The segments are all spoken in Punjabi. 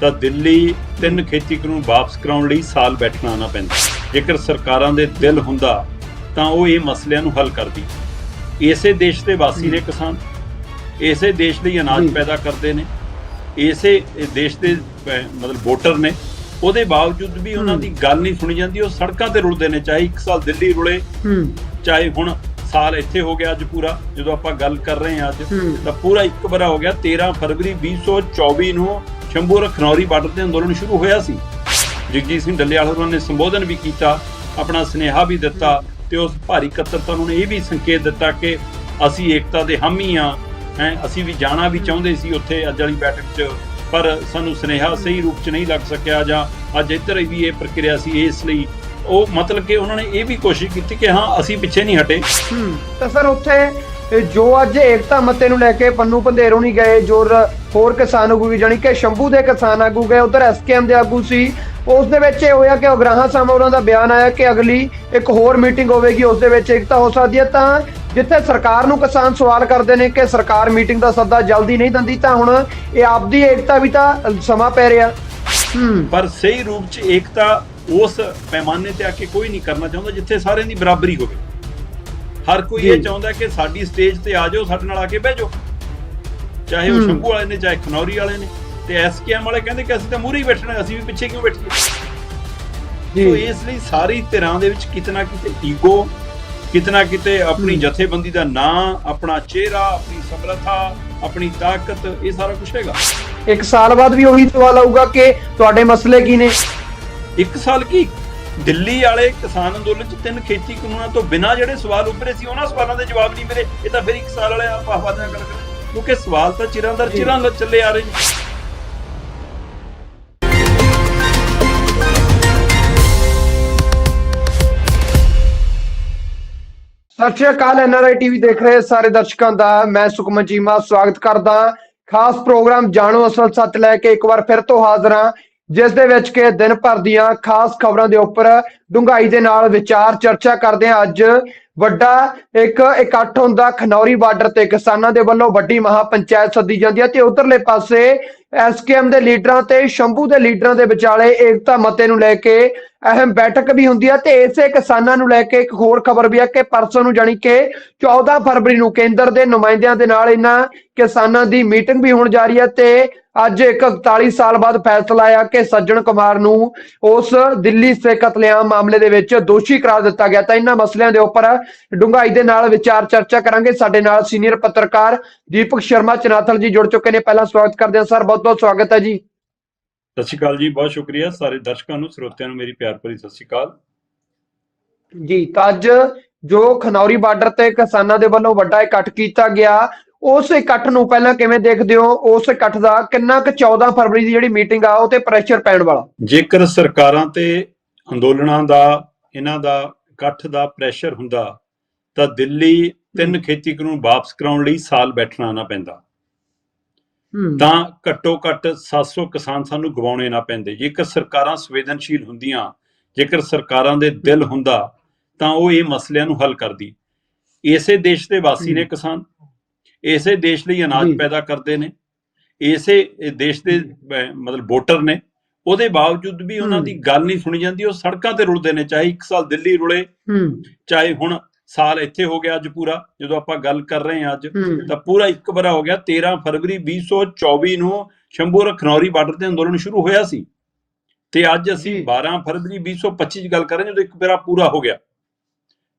ਤਾਂ ਦਿੱਲੀ ਤਿੰਨ ਖੇਤੀ ਕਾਨੂੰਨ ਵਾਪਸ ਕਰਾਉਣ ਲਈ ਸਾਲ ਬੈਠਣਾ ਨਾ ਪੈਂਦਾ। ਜੇਕਰ ਸਰਕਾਰਾਂ ਦੇ ਦਿਲ ਹੁੰਦਾ ਤਾਂ ਉਹ ਇਹ ਮਸਲਿਆਂ ਨੂੰ ਹੱਲ ਕਰਦੀ। ਇਸੇ ਦੇਸ਼ ਦੇ ਵਾਸੀ ਨੇ ਕਿਸਾਨ ਇਸੇ ਦੇਸ਼ ਲਈ ਅਨਾਜ। ਪੈਦਾ ਕਰਦੇ ਨੇ ਇਸੇ ਦੇਸ਼ ਦੇ ਮਤਲਬ ਵੋਟਰ ਨੇ ਉਹਦੇ ਬਾਵਜੂਦ ਵੀ ਉਹਨਾਂ। ਦੀ ਗੱਲ ਨਹੀਂ ਸੁਣੀ ਜਾਂਦੀ ਉਹ ਸੜਕਾਂ ਤੇ ਰੁਲਦੇ ਨੇ ਚਾਹੇ ਇੱਕ ਸਾਲ ਦਿੱਲੀ ਰੁਲੇ ਚਾਹੇ ਹੁਣ ਸਾਲ ਇੱਥੇ ਹੋ ਗਿਆ ਅੱਜ ਪੂਰਾ ਜਦੋਂ ਆਪਾਂ ਗੱਲ ਕਰ ਰਹੇ ਹਾਂ ਅੱਜ ਤਾਂ ਪੂਰਾ ਇੱਕ ਵਾਰਾ ਹੋ ਗਿਆ 13 ਫਰਵਰੀ 2024 ਨੂੰ ਸ਼ੰਭੂ ਖਨੌਰੀ ਬਾਰਡਰ ਤੇ ਅੰਦੋਲਨ ਸ਼ੁਰੂ ਹੋਇਆ ਸੀ। ਜਗਜੀਤ ਸਿੰਘ ਡੱਲੇਵਾਲ ਹੋਰਾਂ ਨੇ ਸੰਬੋਧਨ ਵੀ ਕੀਤਾ, ਆਪਣਾ ਸਨੇਹਾ ਵੀ ਦਿੱਤਾ ਤੇ ਉਸ ਭਾਰੀ ਇਕੱਤਰਤਾ ਨੂੰ ਇਹ ਵੀ ਸੰਕੇਤ ਦਿੱਤਾ ਕਿ ਅਸੀਂ ਏਕਤਾ ਦੇ ਹਾਮੀ ਆ ਹੈ, ਅਸੀਂ ਵੀ ਜਾਣਾ ਵੀ ਚਾਹੁੰਦੇ ਸੀ ਉੱਥੇ ਅੱਜ ਵਾਲੀ ਬੈਠਕ 'ਚ, ਪਰ ਸਾਨੂੰ ਸਨੇਹਾ ਸਹੀ ਰੂਪ 'ਚ ਨਹੀਂ ਲੱਗ ਸਕਿਆ ਜਾਂ ਅੱਜ ਇੱਧਰ ਵੀ ਇਹ ਪ੍ਰਕਿਰਿਆ ਸੀ ਇਸ ਲਈ ਉਹ ਮਤਲਬ ਕਿ ਉਹਨਾਂ ਨੇ ਇਹ ਵੀ ਕੋਸ਼ਿਸ਼ ਕੀਤੀ ਕਿ ਹਾਂ, ਅਸੀਂ ਪਿੱਛੇ ਨਹੀਂ ਹਟੇ। ਤਾਂ ਸਰ ਉੱਥੇ ਜੋ ਅੱਜ ਏਕਤਾ ਮਤੇ ਨੂੰ ਲੈ ਕੇ ਪੰਨੂ ਪੰਧੇਰੋਂ ਨਹੀਂ ਗਏ, ਜੋ ਹੋਰ ਕਿਸਾਨ ਆਗੂ ਵੀ, ਜਾਣੀ ਕਿ ਸ਼ੰਭੂ ਦੇ ਕਿਸਾਨ ਆਗੂ ਗਏ, ਉਧਰ ਐਸਕੇਐਮ ਦੇ ਆਗੂ ਸੀ। ਉਸ ਦੇ ਵਿੱਚ ਇਹ ਹੋਇਆ ਕਿ ਉਗਰਾਹਾਂ ਸਾਹਮਣੇ ਉਹਨਾਂ ਦਾ ਬਿਆਨ ਆਇਆ ਕਿ ਅਗਲੀ ਇੱਕ ਹੋਰ ਮੀਟਿੰਗ ਹੋਵੇਗੀ, ਉਸ ਦੇ ਵਿੱਚ ਏਕਤਾ ਹੋ ਸਕਦੀ ਹੈ। ਤਾਂ ਜਿੱਥੇ ਸਰਕਾਰ ਨੂੰ ਕਿਸਾਨ ਸਵਾਲ ਕਰਦੇ ਨੇ ਕਿ ਸਰਕਾਰ ਮੀਟਿੰਗ ਦਾ ਸੱਦਾ ਜਲਦੀ ਨਹੀਂ ਦਿੰਦੀ, ਤਾਂ ਹੁਣ ਇਹ ਆਪਦੀ ਏਕਤਾ ਵੀ ਤਾਂ ਸਮਾਂ ਪੈ ਰਿਹਾ। ਪਰ ਸਹੀ ਰੂਪ 'ਚ ਏਕਤਾ ਉਸ ਪੈਮਾਨੇ ਤੇ ਆ ਕੇ ਕੋਈ ਨਹੀਂ ਕਰਨਾ ਚਾਹੁੰਦਾ ਜਿੱਥੇ ਸਾਰਿਆਂ ਦੀ ਬਰਾਬਰੀ ਹੋਵੇ। ਹਰ ਕੋਈ। ਇਹ ਚਾਹੁੰਦਾ ਕਿ ਸਾਡੀ ਸਟੇਜ ਤੇ ਆ ਜਾਓ ਸਾਡੇ ਨਾਲ ਆ ਕੇ ਬਹਿ ਜਾਓ। ਚਾਹੇ ਉਹ। ਸ਼ੰਭੂ ਵਾਲੇ ਨੇ ਚਾਹੇ ਖਨੌਰੀ ਵਾਲੇ ਨੇ। ਤੇ ਐਸਕੇਐਮ ਵਾਲੇ ਕਹਿੰਦੇ ਕਿ ਅਸੀਂ ਤਾਂ ਮੂਹਰੇ ਹੀ ਬੈਠਣਾ ਅਸੀਂ ਵੀ ਪਿੱਛੇ ਕਿਉਂ ਬੈਠੀਏ? ਸੋ ਇਸ ਲਈ ਸਾਰੀ ਧਿਰਾਂ ਦੇ ਵਿੱਚ ਕਿਤਨਾ ਕਿਤੇ ਈਗੋ ਕਿਤਨਾ ਕਿਤੇ ਆਪਣੀ। ਜਥੇਬੰਦੀ ਦਾ ਨਾਂ ਆਪਣਾ ਚਿਹਰਾ ਆਪਣੀ ਸਮਰੱਥਾ ਆਪਣੀ ਤਾਕਤ ਇਹ ਸਾਰਾ ਕੁਝ ਹੈਗਾ। ਇੱਕ ਸਾਲ ਬਾਅਦ ਵੀ ਉਹੀ ਸਵਾਲ ਆਊਗਾ ਕਿ ਤੁਹਾਡੇ ਮਸਲੇ ਕੀ ਨੇ? ਇੱਕ ਸਾਲ ਕੀ? ਦਿੱਲੀ ਵਾਲੇ ਕਿਸਾਨ ਅੰਦੋਲਨ ਚ ਤਿੰਨ ਖੇਤੀ ਕਾਨੂੰਨਾਂ ਤੋਂ ਬਿਨਾਂ ਜਿਹੜੇ ਸਵਾਲ ਉੱਭਰੇ ਸੀ ਉਹਨਾਂ ਸਵਾਲਾਂ ਦੇ ਜਵਾਬ ਨਹੀਂ ਮਿਲੇ। ਇਹ ਤਾਂ ਫਿਰ ਇੱਕ ਸਾਲ ਵਾਲੇ ਆਪਾਂ ਨਾਲ ਗੱਲ ਕਰਾਂਗੇ। ਕਿਉਂਕਿ ਸਵਾਲ ਤਾਂ ਚਿਰਾਂ ਦਰ। ਚਿਰਾਂ ਦਰ ਚੱਲੇ ਆ ਰਹੇ ਨੇ। ਸਤਿ ਸ਼੍ਰੀ ਅਕਾਲ ਐਨਆਰਆਈ ਟੀਵੀ ਦੇਖ ਰਹੇ ਸਾਰੇ ਦਰਸ਼ਕਾਂ ਦਾ। ਮੈਂ ਸੁਖਮਨ ਚੀਮਾ ਸਵਾਗਤ ਕਰਦਾ ਖਾਸ ਪ੍ਰੋਗਰਾਮ ਜਾਣੋ ਅਸਲ ਸੱਚ ਲੈ ਕੇ ਇੱਕ ਵਾਰ ਫਿਰ ਤੋਂ ਹਾਜ਼ਰ ਹਾਂ। ਜਿਸ ਦੇ ਵਿੱਚ ਕਿ ਦਿਨ ਭਰ ਦੀਆਂ ਖਾਸ ਖਬਰਾਂ ਦੇ ਉੱਪਰ ਡੂੰਘਾਈ ਦੇ ਨਾਲ ਵਿਚਾਰ ਚਰਚਾ ਕਰਦੇ ਹਾਂ। ਅੱਜ ਵੱਡਾ ਇੱਕ ਇਕੱਠ ਹੁੰਦਾ ਖਨੌਰੀ ਬਾਰਡਰ ਤੇ ਕਿਸਾਨਾਂ ਦੇ ਵੱਲੋਂ ਵੱਡੀ ਮਹਾ ਪੰਚਾਇਤ ਸੱਦੀ ਜਾਂਦੀ ਹੈ ਤੇ ਉਧਰਲੇ ਪਾਸੇ ਐਸਕੇਐਮ ਦੇ ਲੀਡਰਾਂ ਤੇ ਸ਼ੰਭੂ ਦੇ ਲੀਡਰਾਂ ਦੇ ਵਿਚਾਲੇ ਏਕਤਾ ਮਤੇ ਨੂੰ ਲੈ ਕੇ ਅਹਿਮ ਬੈਠਕ ਵੀ ਹੁੰਦੀ ਹੈ ਤੇ ਇਸੇ ਕਿਸਾਨਾਂ ਨੂੰ ਲੈ ਕੇ ਇੱਕ ਹੋਰ ਖਬਰ ਵੀ ਹੈ ਕਿ ਪਰਸੋਂ ਨੂੰ ਜਾਣੀ ਕਿ 14 ਫਰਵਰੀ ਨੂੰ ਕੇਂਦਰ ਦੇ ਨੁਮਾਇੰਦਿਆਂ ਦੇ ਨਾਲ ਇਹਨਾਂ ਕਿਸਾਨਾਂ ਦੀ ਮੀਟਿੰਗ ਵੀ ਹੋਣ ਜਾ ਰਹੀ ਹੈ ਤੇ ਅੱਜ ਇੱਕ 41 ਸਾਲ ਬਾਅਦ ਫੈਸਲਾ ਆਇਆ ਕਿ ਸੱਜਣ ਕੁਮਾਰ ਨੂੰ ਉਸ ਦਿੱਲੀ ਸੇ ਕਤਲੇਆਮ ਮਾਮਲੇ ਦੇ ਵਿੱਚ ਦੋਸ਼ੀ ਕਰਾਰ ਦਿੱਤਾ ਗਿਆ। ਤਾਂ ਇਹਨਾਂ ਮਸਲਿਆਂ ਦੇ ਉੱਪਰ ਡੂੰਘਾਈ ਦੇ ਨਾਲ ਵਿਚਾਰ ਚਰਚਾ ਕਰਾਂਗੇ। ਸਾਡੇ ਨਾਲ ਸੀਨੀਅਰ ਪੱਤਰਕਾਰ ਦੀਪਕ ਸ਼ਰਮਾ, ਚਨਾਥਲ ਜੀ ਜੁੜ ਚੁੱਕੇ ਨੇ। ਪਹਿਲਾਂ ਸਵਾਗਤ ਕਰਦੇ ਹਾਂ। ਸਰ ਬਹੁਤ ਬਹੁਤ ਸਵਾਗਤ ਹੈ ਜੀ। ਸਤਿ ਸ਼੍ਰੀ ਅਕਾਲ ਜੀ ਬਹੁਤ ਸ਼ੁਕਰੀਆ ਸਾਰੇ ਦਰਸ਼ਕਾਂ ਨੂੰ ਸਰੋਤਿਆਂ ਨੂੰ ਮੇਰੀ ਪਿਆਰ ਭਰੀ ਸਤਿ ਸ਼੍ਰੀ ਅਕਾਲ। ਜੀ ਤਾਂ ਅੱਜ ਜੋ ਖਨੌਰੀ ਬਾਰਡਰ ਤੇ ਕਿਸਾਨਾਂ ਦੇ ਵੱਲੋਂ ਵੱਡਾ ਇਕੱਠ ਕੀਤਾ ਗਿਆ ਉਸ ਇਕੱਠ ਨੂੰ ਪਹਿਲਾਂ ਕਿਵੇਂ ਦੇਖਦੇ ਹੋ? ਉਸ ਇਕੱਠ ਦਾ ਕਿੰਨਾ ਕੁ 14 ਫਰਵਰੀ ਦੀ ਜਿਹੜੀ ਮੀਟਿੰਗ ਆ ਉਹ ਤੇ ਪ੍ਰੈਸ਼ਰ ਪੈਣ ਵਾਲਾ? ਜੇਕਰ ਸਰਕਾਰਾਂ ਤੇ ਅੰਦੋਲਨਾਂ ਦਾ ਇਹਨਾਂ ਦਾ ਇਕੱਠ ਦਾ ਪ੍ਰੈਸ਼ਰ ਹੁੰਦਾ ਤਾਂ ਦਿੱਲੀ ਤਿੰਨ ਖੇਤੀ ਕਾਨੂੰਨ ਵਾਪਸ ਕਰਾਉਣ ਲਈ ਸਾਲ ਬੈਠਣਾ ਨਾ ਪੈਂਦਾ। ਤਾਂ ਘੱਟੋ ਘੱਟ 700 ਕਿਸਾਨ ਸਾਨੂੰ ਗਵਾਉਣੇ ਨਾ ਪੈਂਦੇ। ਜੇਕਰ ਸਰਕਾਰਾਂ ਸੰਵੇਦਨਸ਼ੀਲ ਹੁੰਦੀਆਂ ਜੇਕਰ ਸਰਕਾਰਾਂ ਦੇ ਦਿਲ ਹੁੰਦਾ ਤਾਂ ਉਹ ਇਹ ਮਸਲਿਆਂ ਨੂੰ ਹੱਲ ਕਰਦੀ। ਇਸੇ ਦੇਸ਼ ਦੇ ਵਾਸੀ ਨੇ। ਕਿਸਾਨ। ਇਸੇ ਦੇਸ਼ ਲਈ ਅਨਾਜ। ਪੈਦਾ ਕਰਦੇ ਨੇ। ਇਸੇ ਦੇਸ਼ ਦੇ ਮਤਲਬ ਵੋਟਰ ਨੇ। ਉਹਦੇ ਬਾਵਜੂਦ ਵੀ ਉਹਨਾਂ। ਦੀ ਗੱਲ ਨਹੀਂ ਸੁਣੀ ਜਾਂਦੀ ਉਹ ਸੜਕਾਂ ਤੇ ਰੁਲਦੇ ਨੇ ਚਾਹੇ ਇੱਕ ਸਾਲ ਦਿੱਲੀ ਰੁਲੇ ਚਾਹੇ ਹੁਣ ਸਾਲ ਇੱਥੇ ਹੋ ਗਿਆ ਅੱਜ ਪੂਰਾ ਜਦੋਂ ਆਪਾਂ ਗੱਲ ਕਰ ਰਹੇ ਹਾਂ ਅੱਜ ਤਾਂ ਪੂਰਾ ਇੱਕ ਵਾਰਾ ਹੋ ਗਿਆ 13 ਫਰਵਰੀ 2024 ਨੂੰ ਸ਼ੰਭੂ ਖਨੌਰੀ ਬਾਰਡਰ ਤੇ ਅੰਦੋਲਨ ਸ਼ੁਰੂ ਹੋਇਆ ਸੀ। ਤੇ ਅੱਜ ਅਸੀਂ ਜੀ। 12 ਫਰਵਰੀ 2025 ਦੀ ਗੱਲ ਕਰ ਰਹੇ ਹਾਂ ਜਦੋਂ ਇੱਕ ਵਾਰਾ ਪੂਰਾ ਹੋ ਗਿਆ।